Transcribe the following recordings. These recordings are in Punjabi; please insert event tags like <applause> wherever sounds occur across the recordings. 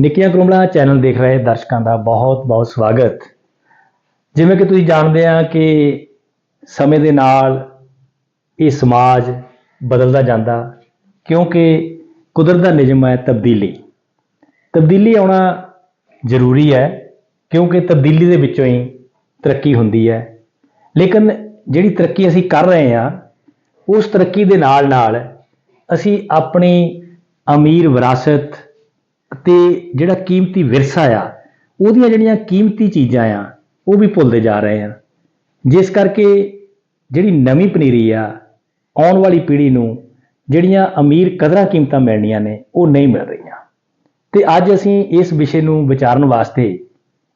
ਨਿੱਕੀਆਂ ਕਰੁੰਬਲਾ ਚੈਨਲ ਦੇਖ ਰਹੇ ਦਰਸ਼ਕਾਂ ਦਾ ਬਹੁਤ-ਬਹੁਤ ਸਵਾਗਤ। ਜਿਵੇਂ ਕਿ ਤੁਸੀਂ ਜਾਣਦੇ ਆ ਕਿ ਸਮੇਂ ਦੇ ਨਾਲ ਇਹ ਸਮਾਜ ਬਦਲਦਾ ਜਾਂਦਾ ਕਿਉਂਕਿ ਕੁਦਰਤ ਦਾ ਨਿਯਮ ਹੈ ਤਬਦੀਲੀ। ਤਬਦੀਲੀ ਆਉਣਾ ਜ਼ਰੂਰੀ ਹੈ ਕਿਉਂਕਿ ਤਬਦੀਲੀ ਦੇ ਵਿੱਚੋਂ ਹੀ ਤਰੱਕੀ ਹੁੰਦੀ ਹੈ। ਲੇਕਿਨ ਜਿਹੜੀ ਤਰੱਕੀ ਅਸੀਂ ਕਰ ਰਹੇ ਹਾਂ ਉਸ ਤਰੱਕੀ ਦੇ ਨਾਲ ਨਾਲ ਅਸੀਂ ਆਪਣੀ ਅਮੀਰ ਵਿਰਾਸਤ ਅਤੇ ਜਿਹੜਾ ਕੀਮਤੀ ਵਿਰਸਾ ਆ, ਉਹਦੀਆਂ ਜਿਹੜੀਆਂ ਕੀਮਤੀ ਚੀਜ਼ਾਂ ਆ, ਉਹ ਵੀ ਭੁੱਲਦੇ ਜਾ ਰਹੇ ਆ। ਜਿਸ ਕਰਕੇ ਜਿਹੜੀ ਨਵੀਂ ਪਨੀਰੀ ਆ, ਆਉਣ ਵਾਲੀ ਪੀੜ੍ਹੀ ਨੂੰ ਜਿਹੜੀਆਂ ਅਮੀਰ ਕਦਰਾਂ ਕੀਮਤਾਂ ਮਿਲਣੀਆਂ ਨੇ, ਉਹ ਨਹੀਂ ਮਿਲ ਰਹੀਆਂ। ਤੇ ਅੱਜ ਅਸੀਂ ਇਸ ਵਿਸ਼ੇ ਨੂੰ ਵਿਚਾਰਨ ਵਾਸਤੇ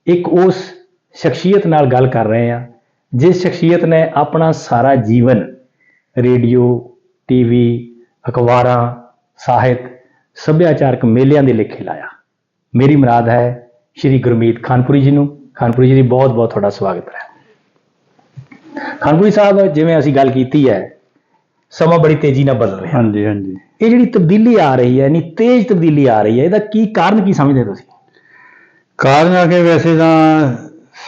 ਇੱਕ ਉਸ ਸ਼ਖਸੀਅਤ ਨਾਲ ਗੱਲ ਕਰ ਰਹੇ ਹਾਂ, ਜਿਸ ਸ਼ਖਸੀਅਤ ਨੇ ਆਪਣਾ ਸਾਰਾ ਜੀਵਨ ਰੇਡੀਓ, ਟੀਵੀ, ਅਖਬਾਰਾਂ, ਸਾਹਿਤ ਸੱਭਿਆਚਾਰਕ ਮੇਲਿਆਂ ਦੇ ਲੇਖੇ ਲਾਇਆ। ਮੇਰੀ ਮੁਰਾਦ ਹੈ ਸ਼੍ਰੀ ਗੁਰਮੀਤ ਖਾਨਪੁਰੀ ਜੀ ਨੂੰ। ਖਾਨਪੁਰੀ ਜੀ ਦੀ ਬਹੁਤ ਬਹੁਤ ਤੁਹਾਡਾ ਸਵਾਗਤ ਹੈ। ਖਾਨਪੁਰੀ ਸਾਹਿਬ ਜਿਵੇਂ ਅਸੀਂ ਗੱਲ ਕੀਤੀ ਹੈ ਸਮਾਂ ਬੜੀ ਤੇਜ਼ੀ ਨਾਲ ਬਦਲ ਰਿਹਾ। ਹਾਂਜੀ ਹਾਂਜੀ। ਇਹ ਜਿਹੜੀ ਤਬਦੀਲੀ ਆ ਰਹੀ ਹੈ ਨਹੀਂ ਤੇਜ਼ ਤਬਦੀਲੀ ਆ ਰਹੀ ਹੈ ਇਹਦਾ ਕੀ ਕਾਰਨ ਕੀ ਸਮਝਦੇ ਤੁਸੀਂ? ਕਾਰਨ ਆ ਕਿ ਵੈਸੇ ਤਾਂ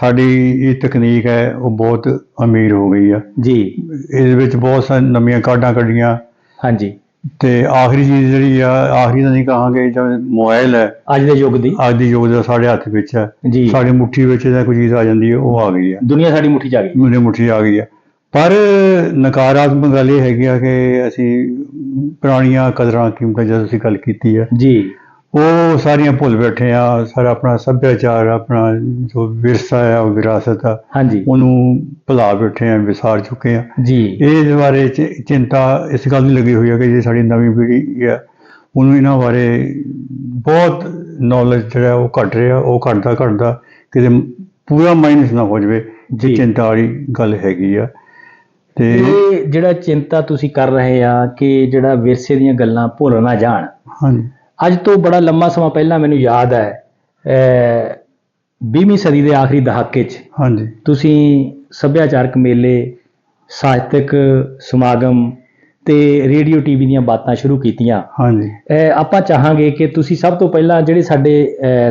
ਸਾਡੀ ਇਹ ਤਕਨੀਕ ਹੈ ਉਹ ਬਹੁਤ ਅਮੀਰ ਹੋ ਗਈ ਆ। ਜੀ। ਇਹਦੇ ਵਿੱਚ ਬਹੁਤ ਸਾਰੀਆਂ ਨਵੀਆਂ ਕਾਢਾਂ ਕੱਢੀਆਂ। ਹਾਂਜੀ। ਤੇ ਆਖਰੀ ਚੀਜ਼ ਜਿਹੜੀ ਆ ਆਖਰੀ ਤਾਂ ਨਹੀਂ ਕਹਾਂਗੇ ਜਿਵੇਂ ਮੋਬਾਈਲ ਹੈ। ਅੱਜ ਦੇ ਯੁੱਗ ਦੀ। ਅੱਜ ਦੀ ਯੁੱਗ ਦਾ ਸਾਡੇ ਹੱਥ ਵਿੱਚ ਹੈ। ਜੀ। ਸਾਡੀ ਮੁੱਠੀ ਵਿੱਚ ਇਹਦਾ ਕੋਈ ਚੀਜ਼ ਆ ਜਾਂਦੀ ਹੈ ਉਹ ਆ ਗਈ ਹੈ। ਦੁਨੀਆ ਸਾਡੀ ਮੁੱਠੀ 'ਚ ਆ ਗਈ। ਮੇਰੇ ਮੁੱਠੀ ਆ ਗਈ ਹੈ। ਪਰ ਨਕਾਰਾਤਮਕ ਗੱਲ ਇਹ ਹੈਗੀ ਆ ਕਿ ਅਸੀਂ ਪੁਰਾਣੀਆਂ ਕਦਰਾਂ ਕੀਮਤਾਂ ਜਦੋਂ ਅਸੀਂ ਗੱਲ ਕੀਤੀ ਹੈ ਜੀ। ਉਹ ਸਾਰੀਆਂ ਭੁੱਲ ਬੈਠੇ ਆ ਸਾਰਾ ਆਪਣਾ ਸੱਭਿਆਚਾਰ ਆਪਣਾ ਜੋ ਵਿਰਸਾ ਹੈ ਉਹ ਵਿਰਾਸਤ ਆ ਹਾਂਜੀ। ਉਹਨੂੰ ਭੁਲਾ ਬੈਠੇ ਆ ਵਿਸਾਰ ਚੁੱਕੇ ਆ। ਜੀ। ਇਹ ਬਾਰੇ ਚ- ਚਿੰਤਾ ਇਸ ਗੱਲ ਦੀ ਲੱਗੀ ਹੋਈ ਹੈ ਕਿ ਜੇ ਸਾਡੀ ਨਵੀਂ ਪੀੜ੍ਹੀ ਹੈ ਉਹਨੂੰ ਇਹਨਾਂ ਬਾਰੇ ਬਹੁਤ ਨੌਲੇਜ ਜਿਹੜਾ ਉਹ ਘਟ ਰਿਹਾ ਉਹ ਘਟਦਾ ਘਟਦਾ ਕਿਤੇ ਪੂਰਾ ਮਾਈਨਸ ਨਾ ਹੋ ਜਾਵੇ ਜੀ। ਚਿੰਤਾ ਵਾਲੀ ਗੱਲ ਹੈਗੀ ਆ। ਤੇ ਇਹ ਜਿਹੜਾ ਚਿੰਤਾ ਤੁਸੀਂ ਕਰ ਰਹੇ ਆ ਕਿ ਜਿਹੜਾ ਵਿਰਸੇ ਦੀਆਂ ਗੱਲਾਂ ਭੁੱਲ ਨਾ ਜਾਣ। ਹਾਂਜੀ। ਅੱਜ ਤੋਂ ਬੜਾ ਲੰਮਾ ਸਮਾਂ ਪਹਿਲਾਂ ਮੈਨੂੰ ਯਾਦ ਹੈ ਅ 20ਵੀਂ ਸਦੀ ਦੇ ਆਖਰੀ ਦਹਾਕੇ 'ਚ ਹਾਂਜੀ। ਤੁਸੀਂ ਸੱਭਿਆਚਾਰਕ ਮੇਲੇ ਸਾਹਿਤਕ ਸਮਾਗਮ ਤੇ ਰੇਡੀਓ ਟੀਵੀ ਦੀਆਂ ਬਾਤਾਂ ਸ਼ੁਰੂ ਕੀਤੀਆਂ। ਹਾਂਜੀ। ਆਪਾਂ ਚਾਹਾਂਗੇ ਕਿ ਤੁਸੀਂ ਸਭ ਤੋਂ ਪਹਿਲਾਂ ਜਿਹੜੇ ਸਾਡੇ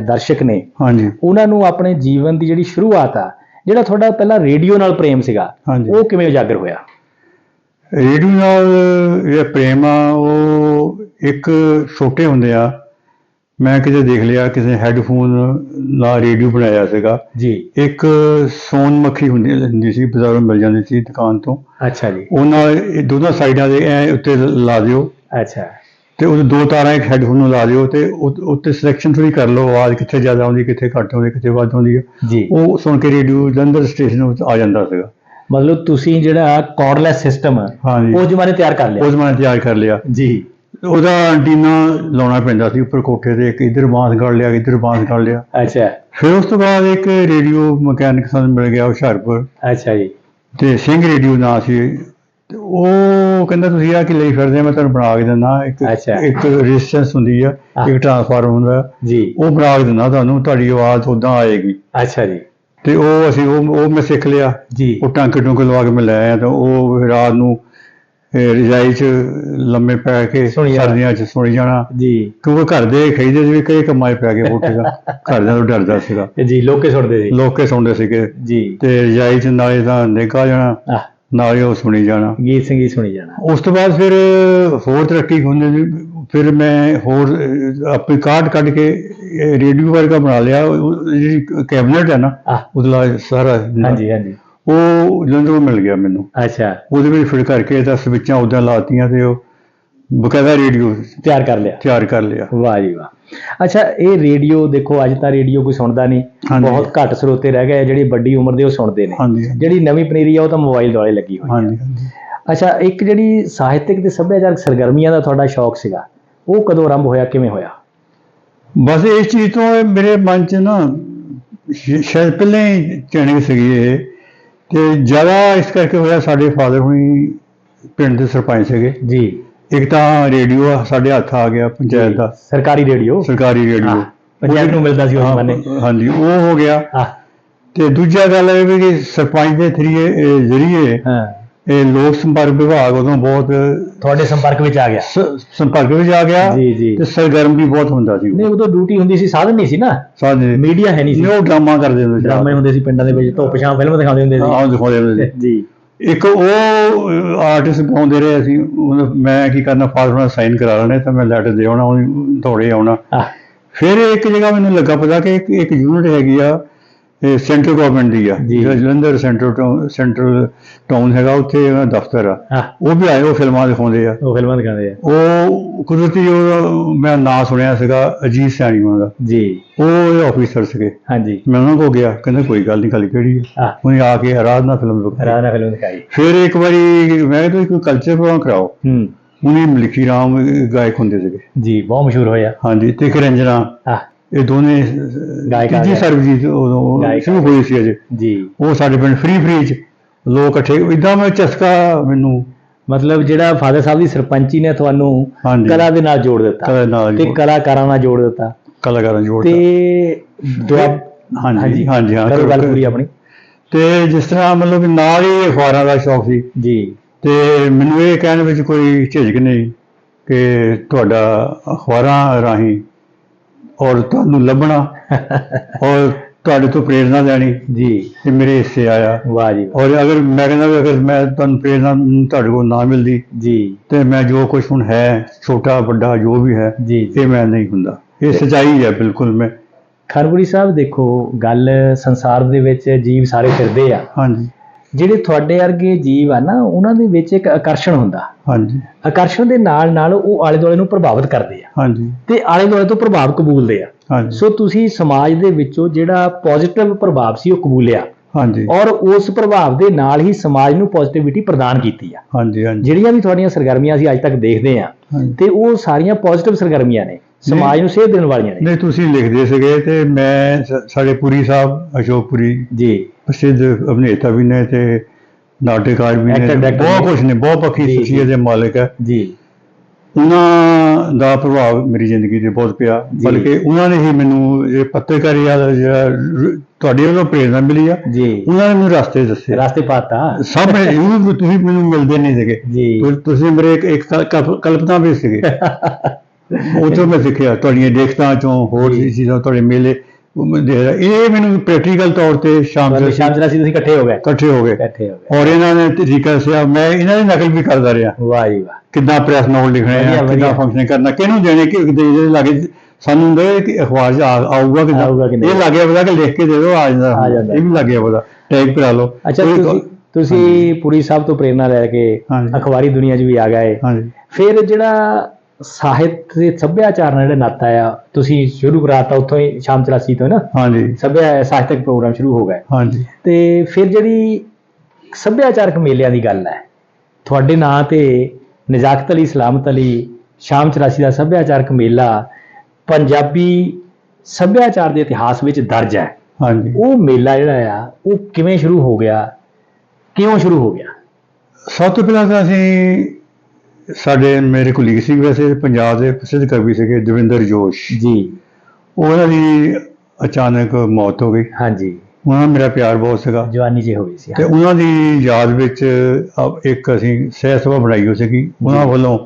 ਦਰਸ਼ਕ ਨੇ ਹਾਂਜੀ। ਉਹਨਾਂ ਨੂੰ ਆਪਣੇ ਜੀਵਨ ਦੀ ਜਿਹੜੀ ਸ਼ੁਰੂਆਤ ਆ ਜਿਹੜਾ ਤੁਹਾਡਾ ਪਹਿਲਾਂ ਰੇਡੀਓ ਨਾਲ ਪ੍ਰੇਮ ਸੀਗਾ ਉਹ ਕਿਵੇਂ ਉਜਾਗਰ ਹੋਇਆ? ਰੇਡੀਓ ਨਾਲ ਇਹ ਪ੍ਰੇਮ ਆ ਉਹ ਇੱਕ ਛੋਟੇ ਹੁੰਦੇ ਆ। ਮੈਂ ਕਿਤੇ ਦੇਖ ਲਿਆ ਕਿਸੇ ਹੈੱਡਫੋਨ ਨਾਲ ਰੇਡੀਓ ਬਣਾਇਆ ਸੀਗਾ। ਜੀ। ਇੱਕ ਸੋਨ ਮੱਖੀ ਹੁੰਦੀ ਹੁੰਦੀ ਸੀ ਬਾਜ਼ਾਰੋਂ ਮਿਲ ਜਾਂਦੀ ਸੀ ਦੁਕਾਨ ਤੋਂ। ਅੱਛਾ ਜੀ। ਉਹਨਾਂ ਇਹ ਦੋਨਾਂ ਸਾਈਡਾਂ ਦੇ ਐ ਉੱਤੇ ਲਾ ਦਿਓ। ਅੱਛਾ। ਤੇ ਉਹ ਦੋ ਤਾਰਾਂ ਇੱਕ ਹੈੱਡਫੋਨ ਨੂੰ ਲਾ ਦਿਓ ਤੇ ਉੱਤੇ ਸਿਲੈਕਸ਼ਨ ਥੋੜੀ ਕਰ ਲਓ ਆਵਾਜ਼ ਕਿੱਥੇ ਜ਼ਿਆਦਾ ਆਉਂਦੀ ਕਿੱਥੇ ਘੱਟ ਆਉਂਦੀ ਕਿੱਥੇ ਵੱਧ ਆਉਂਦੀ ਉਹ ਸੁਣ ਕੇ ਰੇਡੀਓ ਜਲੰਧਰ ਸਟੇਸ਼ਨ ਵਿੱਚ ਆ ਜਾਂਦਾ ਸੀਗਾ। ਮਤਲਬ ਤੁਸੀਂ ਜਿਹੜਾ ਕਾਰਡਲੈਸ ਸਿਸਟਮ ਹਾਂਜੀ। ਉਹ ਜ਼ਮਾਨੇ ਤਿਆਰ ਕਰ ਲਿਆ। ਉਸ ਮੈਂ ਤਿਆਰ ਕਰ ਲਿਆ। ਜੀ। ਉਹਦਾ ਐਂਟੀਨਾ ਲਾਉਣਾ ਪੈਂਦਾ ਸੀ ਉੱਪਰ ਕੋਠੇ ਤੇ ਇੱਕ ਇੱਧਰ ਬਾਂਸ ਗੜ ਲਿਆ ਇੱਧਰ ਬਾਂਸ ਗੜ ਲਿਆ। ਅੱਛਾ। ਫਿਰ ਉਸ ਤੋਂ ਬਾਅਦ ਇੱਕ ਰੇਡੀਓ ਮਕੈਨਿਕ ਸਾਨੂੰ ਮਿਲ ਗਿਆ ਹੁਸ਼ਿਆਰਪੁਰ। ਅੱਛਾ ਜੀ। ਤੇ ਸਿੰਘ ਰੇਡੀਓ ਨਾਂ ਸੀ। ਉਹ ਕਹਿੰਦਾ ਤੁਸੀਂ ਆ ਕਿ ਲਈ ਫਿਰਦੇ ਆ ਮੈਂ ਤੁਹਾਨੂੰ ਬਣਾ ਕੇ ਦਿੰਦਾ। ਇੱਕ। ਇੱਕ ਰੈਜ਼ਿਸਟੈਂਸ ਹੁੰਦੀ ਆ ਹਾਂ। ਇੱਕ ਟਰਾਂਸਫਾਰਮਰ ਹੁੰਦਾ। ਜੀ। ਉਹ ਬਣਾ ਕੇ ਦਿੰਦਾ ਤੁਹਾਨੂੰ ਤੁਹਾਡੀ ਆਵਾਜ਼ ਉਦਾਂ ਆਏਗੀ। ਅੱਛਾ ਜੀ। ਤੇ ਉਹ ਅਸੀਂ ਉਹ ਉਹ ਮੈਂ ਸਿੱਖ ਲਿਆ। ਜੀ। ਉਹ ਟਾਂਕੇ ਟੁੰਕੇ ਲਵਾ ਕੇ ਮੈਂ ਲੈ ਆਇਆ ਤਾਂ ਉਹ ਫਿਰ ਰਾਤ ਨੂੰ ਇਹ ਰਜਾਈ 'ਚ ਲੰਮੇ ਪੈ ਕੇ ਸੁਣੀ ਜਾਣਾ। ਸਰਦੀਆਂ 'ਚ ਸੁਣੀ ਜਾਣਾ। ਜੀ। ਕਿਉਂਕਿ ਘਰ ਦੇ ਖਈਦੇ ਵੀ ਕਈ ਕੰਮਾਂ 'ਚ ਪੈ ਕੇ ਉੱਠੇਗਾ <laughs> ਘਰਦਿਆਂ ਤੋਂ ਡਰਦਾ ਸੀਗਾ। ਜੀ ਲੋਕੇ ਸੁਣਦੇ ਸੀ। ਲੋਕੇ ਸੁਣਦੇ ਸੀਗੇ। ਜੀ। ਤੇ ਰਜਾਈ 'ਚ ਨਾਲੇ ਤਾਂ ਨਿਕਾ ਜਾਣਾ ਆਹ। ਨਾਲੇ ਉਹ ਸੁਣੀ ਜਾਣਾ। ਗੀਤ ਸੰਗੀਤ ਸੁਣੀ ਜਾਣਾ। ਉਸ ਤੋਂ ਬਾਅਦ ਫਿਰ ਹੋਰ ਤਰੱਕੀ ਹੁੰਦੀ ਜੀ ਫਿਰ ਮੈਂ ਹੋਰ ਆਪਣੀ ਕਾਰਡ ਕੱਢ ਕੇ ਰੇਡੀਓ ਵਰਗਾ ਬਣਾ ਲਿਆ। ਉਹ ਜਿਹੜੀ ਕੈਬਨਿਟ ਹੈ ਨਾ ਉਹਦਾ ਸਾਰਾ ਹਾਂਜੀ ਹਾਂਜੀ। ਉਹ ਜਲੰਧਰੋਂ ਮਿਲ ਗਿਆ ਮੈਨੂੰ। ਅੱਛਾ। ਉਹਦੇ ਵਿੱਚ ਫਿਰ ਕਰਕੇ ਤਾਂ ਸਵਿੱਚਾਂ ਉਦਾਂ ਲਾਤੀਆਂ ਤੇ ਉਹ ਬਕਾਇਦਾ ਰੇਡੀਓ ਤਿਆਰ ਕਰ ਲਿਆ। ਤਿਆਰ ਕਰ ਲਿਆ। ਵਾਹ ਜੀ ਵਾਹ। ਅੱਛਾ ਇਹ ਰੇਡੀਓ ਦੇਖੋ ਅੱਜ ਤਾਂ ਰੇਡੀਓ ਕੋਈ ਸੁਣਦਾ ਨਹੀਂ। ਬਹੁਤ ਘੱਟ ਸਰੋਤੇ ਰਹਿ ਗਏ ਜਿਹੜੀ ਵੱਡੀ ਉਮਰ ਦੇ ਉਹ ਸੁਣਦੇ ਨੇ। ਜਿਹੜੀ ਨਵੀਂ ਪਨੀਰੀ ਆ ਉਹ ਤਾਂ ਮੋਬਾਈਲ ਦੁਆਲੇ ਲੱਗੀ ਹੋਈ ਹੈ ਹਾਂਜੀ। ਅੱਛਾ ਇੱਕ ਜਿਹੜੀ ਸਾਹਿਤਿਕ ਤੇ ਸੱਭਿਆਚਾਰਕ ਸਰਗਰਮੀਆਂ ਦਾ ਤੁਹਾਡਾ ਸ਼ੌਕ ਸੀਗਾ ਉਹ ਕਦੋਂ ਆਰੰਭ ਹੋਇਆ ਕਿਵੇਂ ਹੋਇਆ? ਬਸ ਇਸ ਚੀਜ਼ ਤੋਂ ਮੇਰੇ ਮਨ 'ਚ ਨਾ ਸ਼ਾਇਦ ਪਹਿਲਾਂ ਹੀ ਚਿਹਣੇ ਸੀਗੀ ਇਹ ਤੇ ਜ਼ਿਆਦਾ ਇਸ ਕਰਕੇ ਹੋਇਆ ਸਾਡੇ ਫਾਦਰ ਹੁਣੀ ਪਿੰਡ ਦੇ ਸਰਪੰਚ ਸੀਗੇ। ਜੀ। ਇੱਕ ਤਾਂ ਰੇਡੀਓ ਸਾਡੇ ਹੱਥ ਆ ਗਿਆ ਪੰਚਾਇਤ ਦਾ। ਸਰਕਾਰੀ ਰੇਡੀਓ? ਸਰਕਾਰੀ ਰੇਡੀਓ। ਪੰਚਾਇਤ ਨੂੰ ਮਿਲਦਾ ਸੀ ਉਸ ਹਾਂ, ਹਾਂਜੀ ਉਹ ਹੋ ਗਿਆ। ਤੇ ਦੂਜਾ ਗੱਲ ਇਹ ਵੀ ਕਿ ਸਰਪੰਚ ਦੇ ਥਰੀਏ ਜ਼ਰੀਏ ਹਾਂ। ਇਹ ਲੋਕ ਸੰਪਰਕ ਵਿਭਾਗ ਉਦੋਂ ਬਹੁਤ ਤੁਹਾਡੇ ਸੰਪਰਕ ਵਿੱਚ ਆ ਗਿਆ। ਸ- ਸੰਪਰਕ ਵਿੱਚ ਆ ਗਿਆ ਜੀ ਜੀ। ਤੇ ਸਰਗਰਮ ਵੀ ਬਹੁਤ ਹੁੰਦਾ ਸੀ। ਨਹੀਂ ਉਦੋਂ ਡਿਊਟੀ ਹੁੰਦੀ ਸੀ ਸਾਧਨ ਨਹੀਂ ਸੀ ਨਾ। ਸਾਡੇ ਮੀਡੀਆ ਹੈ ਨਹੀਂ ਸੀ। ਉਹ ਡਰਾਮਾ ਕਰਦੇ ਹੁੰਦੇ ਸੀ। ਡਰਾਮੇ ਹੁੰਦੇ ਸੀ ਪਿੰਡਾਂ ਦੇ ਵਿੱਚ ਧੁੱਪ ਛਾਂ ਫਿਲਮ ਦਿਖਾਉਂਦੇ ਹੁੰਦੇ ਆਹ ਦਿਖਾਉਂਦੇ ਹੁੰਦੇ ਸੀ। ਸੀ ਜੀ। ਇੱਕ ਉਹ ਆਰਟਿਸਟ ਪਾਉਂਦੇ ਰਹੇ ਅਸੀਂ ਮਤਲਬ ਮੈਂ ਕੀ ਕਰਨਾ ਨਾਲ ਸਾਈਨ ਕਰਾ ਲੈਣੇ ਤਾਂ ਮੈਂ ਲੈਟਰ ਦੇ ਆਉਣਾ ਉਹਨੂੰ ਦੌੜੇ ਆਉਣਾ। ਆਹ, ਫਿਰ ਇੱਕ ਜਗ੍ਹਾ ਮੈਨੂੰ ਲੱਗਾ ਪਤਾ ਕਿ ਇੱਕ ਇੱਕ ਯੂਨਿਟ ਹੈਗੀ ਆ ਇਹ ਸੈਂਟਰਲ ਗਵਰਨਮੈਂਟ ਦੀ ਆ। ਜੀ। ਜਿਹੜਾ Jalandhar central town central town ਹੈਗਾ ਉੱਥੇ ਉਹਨਾਂ ਦਾ ਦਫ਼ਤਰ ਆ। ਉਹ ਵੀ ਆਏ ਉਹ ਫਿਲਮਾਂ ਦਿਖਾਉਂਦੇ ਆ। ਉਹ ਫਿਲਮਾਂ ਦਿਖਾਉਂਦੇ ਆ। ਉਹ ਕੁਦਰਤੀ ਉਹ ਮੈਂ ਨਾਂ ਸੁਣਿਆ ਸੀਗਾ ਅਜੀਤ ਸੈਣੀ ਉਹਨਾਂ ਦਾ। ਜੀ। ਉਹ ਆਫੀਸਰ ਸੀਗੇ। ਹਾਂਜੀ। ਮੈਂ ਉਹਨਾਂ ਕੋਲ ਗਿਆ ਕਹਿੰਦੇ ਕੋਈ ਗੱਲ ਨਹੀਂ ਗੱਲ ਕਿਹੜੀ ਹੈ। ਆਹ ਉਹਨੇ ਆ ਕੇ ਆਰਾਧਨਾ ਫਿਲਮ ਦਿਖਾਈ। ਰਾਣਾ ਫਿਲਮ ਦਿਖਾਈ। ਫਿਰ ਇੱਕ ਵਾਰੀ ਮੈਂ ਕਿਹਾ ਕੋਈ ਕਲਚਰ ਪ੍ਰੋਗਰਾਮ ਕਰਾਓ। ਹੂੰ। ਉਹਨੇ ਮਲਿਕੀ ਰਾਮ ਗਾਇਕ ਹੁੰਦੇ ਸੀਗੇ। ਜੀ ਬਹੁਤ ਮਸ਼ਹੂਰ ਹੋਇਆ ਹਾਂਜੀ ਤੇ ਇੱਕ ਰੰਜਨਾ ਇਹ ਦੋਨੇ ਗਾਇਕ ਆ ਤੀਜੀ ਗਏ। ਸਰਬਜੀਤ ਉਦੋਂ ਗਾਇਕ ਸ਼ੁਰੂ ਹੋਈ ਸੀ ਅਜੇ। ਜੀ। ਉਹ ਸਾਡੇ ਪਿੰਡ ਫ੍ਰੀ ਫ੍ਰੀ ਚ ਲੋਕ ਇਕੱਠੇ ਇਦਾਂ ਮੈਂ ਚਸਕਾ ਮੈਨੂੰ ਮਤਲਬ ਜਿਹੜਾ ਫਾਦਰ ਸਾਹਿਬ ਦੀ ਸਰਪੰਚੀ ਨੇ ਤੁਹਾਨੂੰ ਹਾਂਜੀ। ਕਲਾ ਦੇ ਨਾਲ ਜੋੜ ਦਿੱਤਾ ਕਲਾ ਨਾਲ ਤੇ ਜੋੜ- ਕਲਾਕਾਰਾਂ ਨਾਲ ਜੋੜ ਦਿੱਤਾ। ਕਲਾਕਾਰਾਂ ਜੋੜ ਤੇ ਦੁਆ ਹਾਂਜੀ ਹਾਂਜੀ। ਹਾਂ ਕਰੋ ਗੱਲ ਪੂਰੀ ਆਪਣੀ। ਤੇ ਜਿਸ ਤਰ੍ਹਾਂ ਮਤਲਬ ਕਿ ਨਾਲ ਹੀ ਅਖਬਾਰਾਂ ਦਾ ਸ਼ੌਕ ਸੀ। ਜੀ। ਤੇ ਮੈਨੂੰ ਇਹ ਕਹਿਣ ਵਿੱਚ ਕੋਈ ਝਿਜਕ ਨਹੀਂ ਕਿ ਤੁਹਾਡਾ ਅਖਬਾਰਾਂ ਰਾਹੀਂ ਔਰ ਤੁਹਾਨੂੰ ਲੱਭਣਾ ਔਰ ਤੁਹਾਡੇ ਤੋਂ ਪ੍ਰੇਰਣਾ ਲੈਣੀ। ਜੀ। ਇਹ ਮੇਰੇ ਹਿੱਸੇ ਆਇਆ। ਵਾਹ ਜੀ। ਔਰ ਅਗਰ ਮੈਂ ਕਹਿੰਦਾ ਵੀ ਅਗਰ ਮੈਂ ਤੁਹਾਨੂੰ ਪ੍ਰੇਰਣਾ ਮੈਨੂੰ ਤੁਹਾਡੇ ਕੋਲ ਨਾ ਮਿਲਦੀ ਜੀ। ਤੇ ਮੈਂ ਜੋ ਕੁਝ ਹੁਣ ਹੈ ਛੋਟਾ ਵੱਡਾ ਜੋ ਵੀ ਹੈ ਜੀ ਜੀ। ਇਹ ਮੈਂ ਨਹੀਂ ਹੁੰਦਾ। ਇਹ ਸਚਾਈ ਹੈ ਬਿਲਕੁਲ ਮੈਂ। ਖਰਬੂਰੀ ਸਾਹਿਬ ਦੇਖੋ ਗੱਲ ਸੰਸਾਰ ਦੇ ਵਿੱਚ ਜੀਵ ਸਾਰੇ ਫਿਰਦੇ ਆ। ਹਾਂਜੀ। ਜਿਹੜੇ ਤੁਹਾਡੇ ਵਰਗੇ ਜੀਵ ਆ ਨਾ ਉਹਨਾਂ ਦੇ ਵਿੱਚ ਇੱਕ ਆਕਰਸ਼ਣ ਹੁੰਦਾ। ਹਾਂਜੀ। ਆਕਰਸ਼ਣ ਦੇ ਨਾਲ ਨਾਲ ਉਹ ਆਲੇ ਦੁਆਲੇ ਨੂੰ ਪ੍ਰਭਾਵਿਤ ਕਰਦੇ ਆ। ਹਾਂਜੀ। ਤੇ ਆਲੇ ਦੁਆਲੇ ਤੋਂ ਪ੍ਰਭਾਵ ਕਬੂਲਦੇ ਆ। ਹਾਂਜੀ। ਸੋ ਤੁਸੀਂ ਸਮਾਜ ਦੇ ਵਿੱਚੋਂ ਜਿਹੜਾ ਪੋਜ਼ਿਟਿਵ ਪ੍ਰਭਾਵ ਸੀ ਉਹ ਕਬੂਲਿਆ। ਹਾਂਜੀ। ਔਰ ਉਸ ਪ੍ਰਭਾਵ ਦੇ ਨਾਲ ਹੀ ਸਮਾਜ ਨੂੰ ਪੋਜ਼ਿਟਿਵਿਟੀ ਪ੍ਰਦਾਨ ਕੀਤੀ ਆ। ਹਾਂਜੀ ਹਾਂਜੀ। ਜਿਹੜੀਆਂ ਵੀ ਤੁਹਾਡੀਆਂ ਸਰਗਰਮੀਆਂ ਅਸੀਂ ਅੱਜ ਤੱਕ ਦੇਖਦੇ ਆ। ਤੇ ਉਹ ਸਾਰੀਆਂ ਪੋਜ਼ਿਟਿਵ ਸਰਗਰਮੀਆਂ ਨੇ। ਸਮਾਜ ਨੂੰ ਸੇਧ ਦੇਣ ਵਾਲੀਆਂ ਨੇ। ਨਹੀਂ ਤੁਸੀਂ ਲਿਖਦੇ ਸੀਗੇ ਤੇ ਮੈਂ ਸ- ਸਾਡੇ ਪੁਰੀ ਸਾਹਿਬ ਅਸ਼ੋਕ ਪੁਰੀ ਜੀ। ਪ੍ਰਸਿੱਧ ਅਭਿਨੇਤਾ ਵੀ ਨੇ ਤੇ ਨਾਟਕਕਾਰ ਵੀ ਨੇ। Director ਬਹੁਤ ਨੇ। ਕੁਝ ਨੇ ਬਹੁਤ ਪੱਖੀ ਜੀ, ਸ਼ਖਸੀਅਤ ਦੇ ਮਾਲਕ ਹੈ। ਜੀ। ਉਹਨਾਂ ਦਾ ਪ੍ਰਭਾਵ ਮੇਰੀ ਜ਼ਿੰਦਗੀ ਤੇ ਬਹੁਤ ਪਿਆ। ਜੀ। ਬਲਕਿ ਉਹਨਾਂ ਨੇ ਹੀ ਮੈਨੂੰ ਇਹ ਪੱਤਰਕਾਰੀ ਦਾ ਜਿਹੜਾ ਰ- ਤੁਹਾਡੇ ਵੱਲੋਂ ਪ੍ਰੇਰਣਾ ਮਿਲੀ ਆ। ਜੀ। ਉਹਨਾਂ ਨੇ ਮੈਨੂੰ ਰਸਤੇ ਦੱਸੇ। ਰਸਤੇ ਪਾਤਾ। ਸਭ ਨੇ ਇਹ ਵੀ ਤੁਸੀਂ ਮੈਨੂੰ ਮਿਲਦੇ ਨਹੀਂ ਸੀਗੇ। ਜੀ। ਤੁ- ਤੁਸੀਂ ਮੇਰੇ ਇੱਕ ਇੱਕ ਕਲ- ਕਲਪ- ਕਲਪਨਾ ਵੀ ਸੀਗੇ। <laughs> ਉਹ ਤੋਂ ਮੈਂ ਸਿੱਖਿਆ ਤੁਹਾਡੀਆਂ ਦੇਖਤਾਂ ਚੋਂ ਹੋਰ ਜੀ। ਚੀਜ਼ਾਂ ਤੁਹਾਡੇ ਮੇਲੇ। ਇਹ ਮੈਨੂੰ ਪ੍ਰੈਕਟੀਕਲ ਤੌਰ ਤੇ ਸ਼ਾਮ ਨੂੰ ਸ਼ਾਮ ਤੁਸੀਂ ਇਕੱਠੇ ਹੋ ਗਏ ਇਕੱਠੇ ਹੋ ਗਏ ਇਕੱਠੇ ਹੋ ਗਏ ਔਰ ਇਹਨਾਂ ਨੇ ਤਰੀਕਾ ਸਿਆ ਮੈਂ ਇਹਨਾਂ ਦੀ ਨਕਲ ਵੀ ਕਰਦਾ ਰਿਹਾ ਵਾਹ ਜੀ ਵਾਹ ਕਿੱਦਾਂ ਪ੍ਰੈਸ ਨੋਟ ਲਿਖਣੇ ਆ ਕਿੱਦਾਂ। ਫੰਕਸ਼ਨ ਕਰਨਾ ਕਿਹਨੂੰ ਦੇਣੇ ਕਿ ਜਿਹਦੇ ਲਾਗੇ ਸਾਨੂੰ ਹੁੰਦਾ ਕਿ ਅਖਬਾਰ ਆ- ਆਊਗਾ ਕਿ ਨਹੀਂ। ਇਹ ਲੱਗਿਆ ਪਤਾ ਕਿ ਲਿਖ ਕੇ ਦੇ ਦਿਓ ਆ ਜਾਂਦਾ। ਇਹ ਵੀ ਲੱਗਿਆ ਪਤਾ ਟਾਈਪ ਕਰਾ ਲਓ ਅੱਛਾ ਤੁਸੀਂ ਪੁਰੀ ਸਾਹਿਬ ਤੋਂ ਪ੍ਰੇਰਣਾ ਲੈ ਕੇ। ਅਖਬਾਰੀ ਦੁਨੀਆ 'ਚ ਵੀ ਆ ਗਏ ਹਾਂਜੀ ਫਿਰ ਜਿਹੜਾ ਸਾਹਿਤ ਤੇ ਸੱਭਿਆਚਾਰ ਨਾਲ ਜਿਹੜਾ ਨਾਤਾ ਆ ਤੁਸੀਂ ਸ਼ੁਰੂ ਕਰਾਤਾ ਉੱਥੋਂ ਹੀ ਸ਼ਾਮ 84 ਤੋਂ ਨਾ? ਹਾਂਜੀ। ਸੱਭਿਆ ਸਾਹਿਤਕ ਪ੍ਰੋਗਰਾਮ ਸ਼ੁਰੂ ਹੋ ਗਏ ਹਾਂਜੀ। ਤੇ ਫਿਰ ਜਿਹੜੀ ਸੱਭਿਆਚਾਰਕ ਮੇਲਿਆਂ ਦੀ ਗੱਲ ਹੈ ਤੁਹਾਡੇ ਨਾਂ ਤੇ ਨਜਾਕਤ ਅਲੀ ਸਲਾਮਤ ਅਲੀ ਸ਼ਾਮ 84 ਦਾ ਸੱਭਿਆਚਾਰਕ ਮੇਲਾ ਪੰਜਾਬੀ ਸੱਭਿਆਚਾਰ ਦੇ ਇਤਿਹਾਸ ਵਿੱਚ ਦਰਜ ਹੈ। ਹਾਂਜੀ। ਉਹ ਮੇਲਾ ਜਿਹੜਾ ਆ ਉਹ ਕਿਵੇਂ ਸ਼ੁਰੂ ਹੋ ਗਿਆ ਕਿਉਂ ਸ਼ੁਰੂ ਹੋ ਗਿਆ? ਸਭ ਤੋਂ ਪਹਿਲਾਂ ਤਾਂ ਅਸੀਂ ਸਾਡੇ ਮੇਰੇ ਕੋਲੀਗ ਸੀ ਵੈਸੇ ਪੰਜਾਬ ਦੇ ਪ੍ਰਸਿੱਧ ਕਵੀ ਸੀਗੇ ਦਵਿੰਦਰ ਜੋਸ਼। ਜੀ। ਉਹਨਾਂ ਦੀ ਅਚਾਨਕ ਮੌਤ ਹੋ ਗਈ। ਹਾਂਜੀ। ਉਹਨਾਂ ਨਾਲ ਮੇਰਾ ਪਿਆਰ ਬਹੁਤ ਸੀਗਾ। ਜਵਾਨੀ ਜੇ ਹੋਈ ਸੀ। ਤੇ ਉਹਨਾਂ ਦੀ ਯਾਦ ਵਿੱਚ ਇੱਕ ਅਸੀਂ ਸਹਿ ਸਭਾ ਬਣਾਈ ਹੋ ਸੀਗੀ। ਉਹਨਾਂ। ਵੱਲੋਂ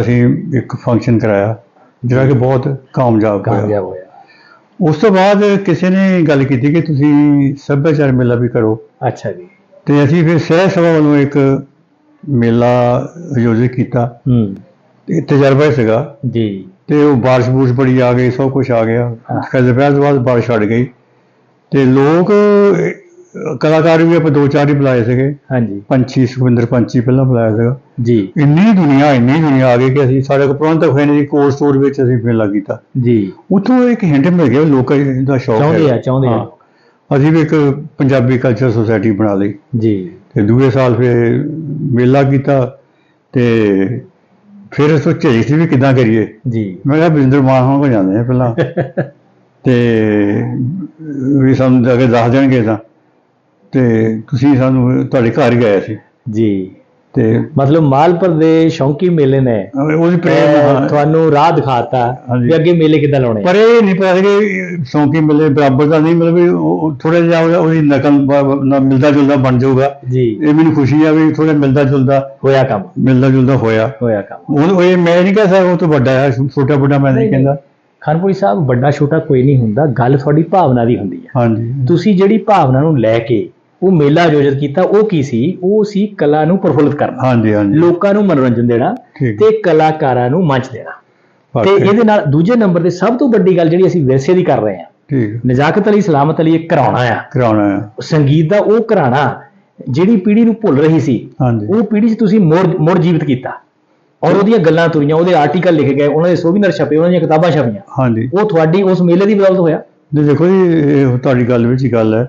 ਅਸੀਂ ਇੱਕ ਫੰਕਸ਼ਨ ਕਰਾਇਆ ਜਿਹੜਾ ਕਿ ਬਹੁਤ ਕਾਮਯਾਬ ਕਾਮਯਾਬ ਹੋਇਆ। ਉਸ ਤੋਂ ਬਾਅਦ ਕਿਸੇ ਨੇ ਗੱਲ ਕੀਤੀ ਕਿ ਤੁਸੀਂ ਸੱਭਿਆਚਾਰ ਮੇਲਾ ਵੀ ਕਰੋ। ਅੱਛਾ ਜੀ। ਤੇ ਅਸੀਂ ਫਿਰ ਸਹਿ ਸਭਾ ਵੱਲੋਂ ਇੱਕ ਮੇਲਾ ਆਯੋਜਿਤ ਕੀਤਾ। ਹੂੰ। ਤੇ ਤਜਰਬਾ ਹੀ ਸੀਗਾ। ਜੀ। ਤੇ ਉਹ ਬਾਰਿਸ਼ ਬੂਰਿਸ਼ ਬੜੀ ਆ ਗਈ ਸਭ ਕੁਝ ਆ ਗਿਆ। ਫਿਰ ਦੁਪਹਿਰ ਤੋਂ ਬਾਅਦ ਬਾਰਿਸ਼ ਹਟ ਗਈ। ਤੇ ਲੋਕ ਕਲਾਕਾਰ ਵੀ ਆਪਾਂ ਦੋ ਚਾਰ ਹੀ ਬੁਲਾਏ ਸੀਗੇ। ਹਾਂਜੀ। ਪੰਛੀ ਸੁਖਵਿੰਦਰ ਪੰਛੀ ਪਹਿਲਾਂ ਬੁਲਾਇਆ ਸੀਗਾ। ਜੀ। ਇੰਨੀ ਦੁਨੀਆ ਇੰਨੀ ਦੁਨੀਆ ਆ ਗਈ ਕਿ ਅਸੀਂ ਸਾਡੇ ਕੋਲ ਪ੍ਰਬੰਧਕ ਹੋਏ ਨੇ ਜੀ ਕੋਲਡ ਸਟੋਰ ਵਿੱਚ ਅਸੀਂ ਮੇਲਾ ਕੀਤਾ। ਜੀ। ਉੱਥੋਂ ਇੱਕ ਹਿੰਟ ਮਿਲ ਗਿਆ ਲੋਕਾਂ ਦਾ ਸ਼ੌਕ ਚਾਹੁੰਦੇ ਆ ਚਾਹੁੰਦੇ ਆ। ਅਸੀਂ ਵੀ ਇੱਕ ਪੰਜਾਬੀ ਕਲਚਰ ਸੁਸਾਇਟੀ ਬਣਾ ਲਈ। ਜੀ। ਤੇ ਦੂਏ ਸਾਲ ਫਿਰ ਮੇਲਾ ਕੀਤਾ ਤੇ ਫਿਰ ਸੋਚਿਆ ਸੀ ਵੀ ਕਿੱਦਾਂ ਕਰੀਏ। ਜੀ। ਮੈਂ ਕਿਹਾ ਬਿੰਦਰ ਮਾਨ ਹੋਣ ਕੋ ਜਾਂਦੇ ਆ ਪਹਿਲਾਂ। <laughs> ਤੇ ਵੀ ਸਾਨੂੰ ਜਾ ਕੇ ਦੱਸ ਦੇਣਗੇ ਤਾਂ। ਤੇ ਤੁਸੀਂ ਸਾਨੂੰ ਤੁਹਾਡੇ ਘਰ ਹੀ ਗਏ ਸੀ। ਜੀ। ਤੇ ਮਤਲਬ ਮਾਲਪੁਰ ਦੇ ਸ਼ੌਂਕੀ ਮੇਲੇ ਨੇ। ਉਹਦੀ ਪ੍ਰੇਮ। ਤੁਹਾਨੂੰ ਰਾਹ ਦਿਖਾਤਾ। ਵੀ ਅੱਗੇ ਮੇਲੇ ਕਿੱਦਾਂ ਲਾਉਣੇ ਆ। ਪਰ ਇਹ ਨਹੀਂ ਪਤਾ ਕਿ ਸੌਂਕੀ ਮਿਲੇ ਬਰਾਬਰ ਦਾ ਨਹੀਂ ਮਤਲਬ ਥੋੜਾ ਜਿਹਾ ਉਹਦਾ- ਨਕਲ ਮਿਲਦਾ ਜੁਲਦਾ ਬਣ ਜਾਊਗਾ। ਇਹ ਮੈਨੂੰ ਖੁਸ਼ੀ ਆ ਵੀ ਥੋੜਾ ਮਿਲਦਾ ਜੁਲਦਾ ਹੋਇਆ ਕੰਮ। ਮਿਲਦਾ ਜੁਲਦਾ ਹੋਇਆ। ਹੋਇਆ ਕੰਮ। ਹੁਣ ਇਹ ਮੈਂ ਨਹੀਂ ਕਹਿ ਸਕਦਾ ਉਹ ਤੋਂ ਵੱਡਾ ਹੈ ਛੋਟਾ ਵੱਡਾ ਮੈਂ ਨਹੀਂ ਕਹਿੰਦਾ। ਖਾਨਪੁਰੀ ਸਾਹਿਬ ਵੱਡਾ ਛੋਟਾ ਕੋਈ ਨਹੀਂ ਹੁੰਦਾ ਗੱਲ ਤੁਹਾਡੀ ਭਾਵਨਾ ਦੀ ਹੁੰਦੀ ਹੈ ਹਾਂਜੀ। ਤੁਸੀਂ ਜਿਹੜੀ ਭਾਵਨਾ ਨੂੰ ਲੈ ਕੇ ਉਹ ਮੇਲਾ ਆਯੋਜਿਤ ਕੀਤਾ ਉਹ ਕੀ ਸੀ? ਉਹ ਸੀ ਕਲਾ ਨੂੰ ਪ੍ਰਫੁੱਲਿਤ ਕਰਨਾ। ਹਾਂਜੀ ਹਾਂਜੀ। ਲੋਕਾਂ ਨੂੰ ਮਨੋਰੰਜਨ ਦੇਣਾ ਤੇ ਕਲਾਕਾਰਾਂ ਨੂੰ ਮੰਚ ਦੇਣਾ। ਤੇ ਇਹਦੇ ਨਾਲ ਦੂਜੇ ਨੰਬਰ ਤੇ ਸਭ ਤੋਂ ਵੱਡੀ ਗੱਲ ਜਿਹੜੀ ਅਸੀਂ ਵਿਰਸੇ ਦੀ ਕਰ ਰਹੇ ਹਾਂ। ਠੀਕ। ਨਜ਼ਾਕਤ ਅਲੀ ਸਲਾਮਤ ਅਲੀ ਇੱਕ ਘਰਾਉਣਾ ਆ। ਕਰਾਉਣਾ ਹੈ ਸੰਗੀਤ ਦਾ ਉਹ ਘਰਾਣਾ ਜਿਹੜੀ ਪੀੜ੍ਹੀ ਨੂੰ ਭੁੱਲ ਰਹੀ ਸੀ ਹਾਂਜੀ। ਉਹ ਪੀੜ੍ਹੀ 'ਚ ਤੁਸੀਂ ਮੁੜ ਮੁੜ ਜੀਵਿਤ ਕੀਤਾ। ਔਰ ਉਹਦੀਆਂ ਗੱਲਾਂ ਤੁਰੀਆਂ ਉਹਦੇ ਆਰਟੀਕਲ ਲਿਖੇ ਗਏ ਉਹਨਾਂ ਦੇ ਸੋਵੀਨਰ ਛਪੇ ਉਹਨਾਂ ਦੀਆਂ ਕਿਤਾਬਾਂ ਛਪੀਆਂ। ਹਾਂਜੀ। ਉਹ ਤੁਹਾਡੀ ਉਸ ਮੇਲੇ ਦੀ ਬਦੌਲਤ ਹੋਇਆ। ਦੇਖੋ ਜੀ ਤੁਹਾਡੀ ਗੱਲ ਵਿੱਚ ਹੀ ਗੱਲ ਹੈ।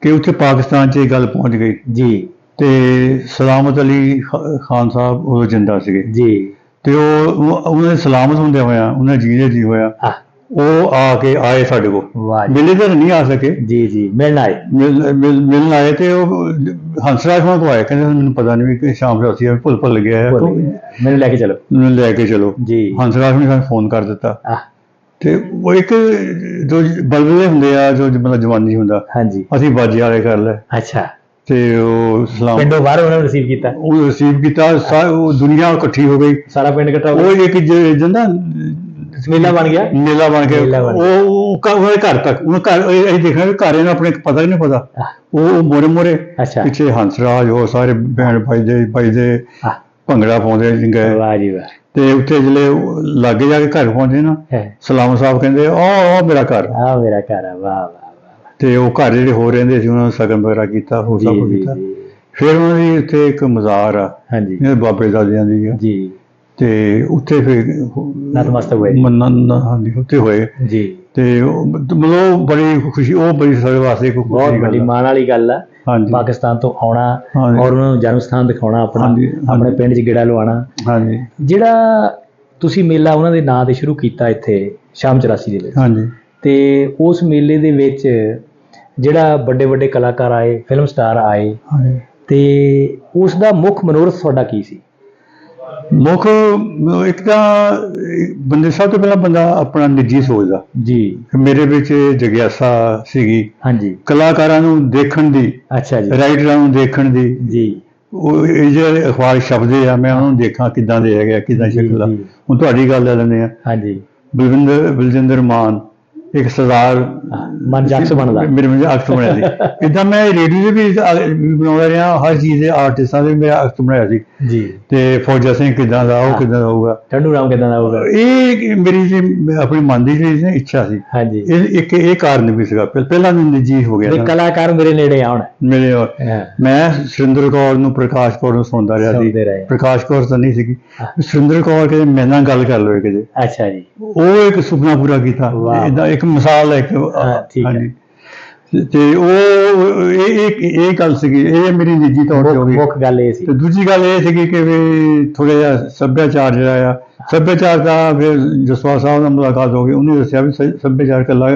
ਕਿ ਉੱਥੇ ਪਾਕਿਸਤਾਨ 'ਚ ਇਹ ਗੱਲ ਪਹੁੰਚ ਗਈ। ਜੀ। ਤੇ ਸਲਾਮਤ ਅਲੀ ਖਾਨ ਸਾਹਿਬ ਉਹ ਜਿੰਦਾ ਸੀਗੇ। ਜੀ। ਤੇ ਉਹ ਉਹ- ਉਹਨਾਂ ਦੇ ਸਲਾਮਤ ਹੁੰਦੇ ਹੋਇਆ ਉਹਨਾਂ ਜੀਦੇ ਜੀ ਹੋਇਆ ਉਹ ਆ ਕੇ ਆਏ ਸਾਡੇ ਕੋਲ। ਮਿਲੇ ਤਾਂ ਨਹੀਂ ਆ ਸਕੇ। ਜੀ ਜੀ। ਮਿਲਣ ਆਏ। ਮਿਲ- ਮਿਲ- ਮਿਲਣ ਆਏ ਤੇ ਉਹ ਹੰਸਰਾਜ ਹੋਣਾ ਤੋਂ ਆਏ। ਕਹਿੰਦੇ ਮੈਨੂੰ ਪਤਾ ਨਹੀਂ ਵੀ ਕਿ ਸ਼ਾਮ ਰਾਤੀ ਆ। ਭੁੱਲ ਭੁੱਲ ਗਿਆ ਹੈ। ਮੈਨੂੰ ਲੈ ਕੇ ਚਲੋ। ਮੈਨੂੰ ਲੈ ਕੇ ਚਲੋ। ਜੀ। ਹੰਸਰਾਜ ਨੇ ਸਾਨੂੰ ਫੋਨ ਕਰ ਦਿੱਤਾ। ਆ ਤੇ ਉਹ ਇੱਕ ਜੋ ਬਲਬਲੇ ਹੁੰਦੇ ਆ ਜੋ ਮਤਲਬ ਜਵਾਨੀ ਹੁੰਦਾ ਹਾਂਜੀ। ਅਸੀਂ ਬਾਜੇ ਵਾਲੇ ਕਰ ਲੈ। ਅੱਛਾ। ਤੇ ਉਹ ਸਲਾਮ ਪਿੰਡੋਂ ਬਾਹਰ ਉਹਨਾਂ ਨੂੰ ਰਿਸੀਵ ਕੀਤਾ? ਉਹ ਰਿਸੀਵ ਕੀਤਾ ਉਹ ਦੁਨੀਆ ਇਕੱਠੀ ਹੋ ਗਈ। ਸਾਰਾ ਪਿੰਡ ਇਕੱਠਾ ਹੋ ਗਿਆ? ਉਹ ਇੱਕ ਜੰਦਾ ਮੇਲਾ ਬਣ ਗਿਆ? ਮੇਲਾ ਬਣ ਕੇ ਬਣ ਉਹ ਉਹ ਘਰ ਤੱਕ ਉਹ ਘਰ ਇਹ- ਅਸੀਂ ਦੇਖਣਾ ਵੀ ਘਰ ਇਹਨਾਂ ਆਪਣੇ ਪਤਾ ਹੀ ਨਹੀਂ ਪਤਾ। ਉਹ ਮੋਰੇ ਮੋਰੇ ਅੱਛਾ। ਪਿੱਛੇ ਹੰਸਰਾਜ ਉਹ ਸਾਰੇ ਭੈਣ ਭਾਈ ਦੇ ਭਾਈ ਦੇ ਭੰਗੜਾ ਪਾਉਂਦੇ ਗਏ ਵਾਹ ਜੀ ਵਾਹ। ਤੇ ਉੱਥੇ ਜਿਹੜੇ ਉਹ ਲਾਗੇ ਜਾ ਕੇ ਘਰ ਪਹੁੰਚੇ ਨਾ ਸਲਾਮ ਸਾਹਿਬ ਕਹਿੰਦੇ ਆ ਆ ਮੇਰਾ ਘਰ ਆ। ਮੇਰਾ ਘਰ ਆ ਵਾਹ ਵਾਹ ਤੇ ਉਹ ਘਰ ਜਿਹੜੇ ਹੋ ਰਹਿੰਦੇ ਸੀ ਉਹਨਾਂ ਨੂੰ ਸਗਨ ਵਗੈਰਾ ਕੀਤਾ ਹੋਰ ਸਭ ਕੀਤਾ। ਫਿਰ ਉਹਨਾਂ ਦੀ ਉੱਥੇ ਇੱਕ ਮਜ਼ਾਰ ਆ ਹਾਂਜੀ। ਇਹ ਬਾਬੇ ਦਾਦਿਆਂ ਦੀ ਆ। ਜੀ। ਤੇ ਉੱਥੇ ਫਿਰ ਨਤਮਸਤਕ ਹੋਏ। ਮੰਨਣ ਹਾਂਜੀ ਉੱਥੇ ਹੋਏ। ਜੀ। ਤੇ ਉਹ ਮਤਲਬ ਬੜੀ ਖੁਸ਼ੀ ਉਹ ਬੜੀ ਸਾਡੇ ਵਾਸਤੇ ਕੋਈ ਖੁਸ਼ੀ ਬਹੁਤ ਦੀ ਵੱਡੀ ਗੱਲ ਆ। ਮਾਣ ਵਾਲੀ ਗੱਲ ਆ। ਹਾਂਜੀ। ਪਾਕਿਸਤਾਨ ਤੋਂ ਆਉਣਾ ਹਾਂਜੀ। ਔਰ ਉਹਨਾਂ ਨੂੰ ਜਨਮ ਸਥਾਨ ਦਿਖਾਉਣਾ ਆਪਣਾ ਹਾਂਜੀ, ਹਾਂਜੀ। ਆਪਣੇ ਪਿੰਡ 'ਚ ਗੇੜਾ ਲਵਾਉਣਾ। ਹਾਂਜੀ। ਜਿਹੜਾ ਤੁਸੀਂ ਮੇਲਾ ਉਹਨਾਂ ਦੇ ਨਾਂ ਤੇ ਸ਼ੁਰੂ ਕੀਤਾ ਇੱਥੇ ਸ਼ਾਮ 84 ਦੇ ਵਿੱਚ। ਹਾਂਜੀ। ਤੇ ਉਸ ਮੇਲੇ ਦੇ ਵਿੱਚ ਜਿਹੜਾ ਵੱਡੇ ਵੱਡੇ ਕਲਾਕਾਰ ਆਏ ਫਿਲਮ ਸਟਾਰ ਆਏ ਹਾਂਜੀ। ਤੇ ਉਸ ਦਾ ਮੁੱਖ ਮਨੋਰਥ ਤੁਹਾਡਾ ਕੀ ਸੀ? ਮੁੱਖ ਇੱਕ ਤਾਂ ਬੰਦੇ ਸਭ ਤੋਂ ਪਹਿਲਾਂ ਬੰਦਾ ਆਪਣਾ ਨਿੱਜੀ ਸੋਚਦਾ। ਜੀ। ਮੇਰੇ ਵਿੱਚ ਜਗਿਆਸਾ ਸੀਗੀ। ਹਾਂਜੀ। ਕਲਾਕਾਰਾਂ ਨੂੰ ਦੇਖਣ ਦੀ ਅੱਛਾ ਜੀ। ਰਾਈਟਰਾਂ ਨੂੰ ਦੇਖਣ ਦੀ। ਜੀ। ਉਹ ਇਹ ਜਿਹੜੇ ਅਖਬਾਰ ਛਪਦੇ ਆ ਮੈਂ ਉਹਨਾਂ ਨੂੰ ਦੇਖਾਂ ਕਿੱਦਾਂ ਦੇ ਹੈਗੇ ਆ ਕਿੱਦਾਂ ਸ਼ਕਲ ਆ। ਹੁਣ ਤੁਹਾਡੀ ਗੱਲ ਲੈ ਲੈਂਦੇ ਆ। ਹਾਂਜੀ। ਬਲਵਿੰਦਰ ਬਲਜਿੰਦਰ ਮਾਨ ਇੱਕ ਸਰਦਾਰ ਮਨ ਜੱਕਸ ਬਣਦਾ। ਮੇਰੇ ਵਿੱਚ ਅਕਸ ਬਣਿਆ ਸੀ। ਇਦਾਂ ਮੈਂ ਰੇਡੀਓ ਦੇ ਵੀ ਬਣਾਉਂਦਾ ਰਿਹਾ ਹਰ ਚੀਜ਼ ਦੇ ਆਰਟਿਸਟਾਂ ਦੇ ਮੇਰਾ ਅਕਸ ਬਣਾਇਆ ਸੀ। ਜੀ। ਤੇ ਫੌਜਾ ਸਿੰਘ ਕਿਦਾਂ ਦਾ ਉਹ। ਕਿਦਾਂ ਦਾ ਹੋਊਗਾ। ਟੰਡੂ ਰਾਮ ਕਿਦਾਂ ਦਾ ਹੋਊਗਾ? ਇਹ ਮੇਰੀ ਜੀ ਆਪਣੀ ਮਨ ਦੀ ਸੀ ਇੱਛਾ ਸੀ। ਹਾਂਜੀ। ਇਹ ਇੱਕ ਇਹ ਕਾਰਨ ਵੀ ਸੀਗਾ। ਪਹਿ- ਪਹਿਲਾਂ ਮੈਨੂੰ ਨਿੱਜੀ ਹੋ ਗਿਆ ਨਾ। ਕਲਾਕਾਰ ਮੇਰੇ ਨੇੜੇ ਆਉਣ। ਮੇਰੇ ਮੈਂ ਸੁਰਿੰਦਰ ਕੌਰ ਨੂੰ ਪ੍ਰਕਾਸ਼ ਕੌਰ ਨੂੰ ਸੁਣਦਾ ਰਿਹਾ ਸੀ। ਪ੍ਰਕਾਸ਼ ਕੌਰ ਤਾਂ ਨਹੀਂ ਸੀਗੀ। ਸੁਰਿੰਦਰ ਕੌਰ ਕਹਿੰਦੇ ਮੇਰੇ ਨਾਲ ਗੱਲ ਕਰ ਲਓ ਕਿਤੇ। ਅੱਛਾ ਜੀ। ਉਹ ਇੱਕ ਸੁਪਨਾ ਪੂਰਾ ਕੀਤਾ। ਇਦਾਂ ਇੱਕ ਮਿਸਾਲ ਹੈ ਇੱਕ ਹਾਂ, ਠੀਕ ਹੈ। ਹਾਂਜੀ। ਤੇ- ਉਹ ਇਹ ਇਹ ਇਹ ਗੱਲ ਸੀਗੀ ਇਹ ਮੇਰੀ ਨਿੱਜੀ ਤੌਰ ਤੇ ਹੋ ਮੁੱਖ ਗਈ ਮੁੱਖ ਗੱਲ ਇਹ ਸੀ ਤੇ ਦੂਜੀ ਗੱਲ ਇਹ ਸੀਗੀ ਕਿ ਵੀ ਥੋੜਾ ਜਿਹਾ ਸੱਭਿਆਚਾਰ ਜਿਹੜਾ ਆ ਸੱਭਿਆਚਾਰ ਦਾ ਫਿਰ ਜਸਵਾ ਸਾਹਿਬ ਨਾਲ ਮੁਲਾਕਾਤ ਹੋ ਗਈ ਉਹਨੇ ਦੱਸਿਆ ਵੀ ਸੱਭਿਆਚਾਰ ਇਕੱਲਾ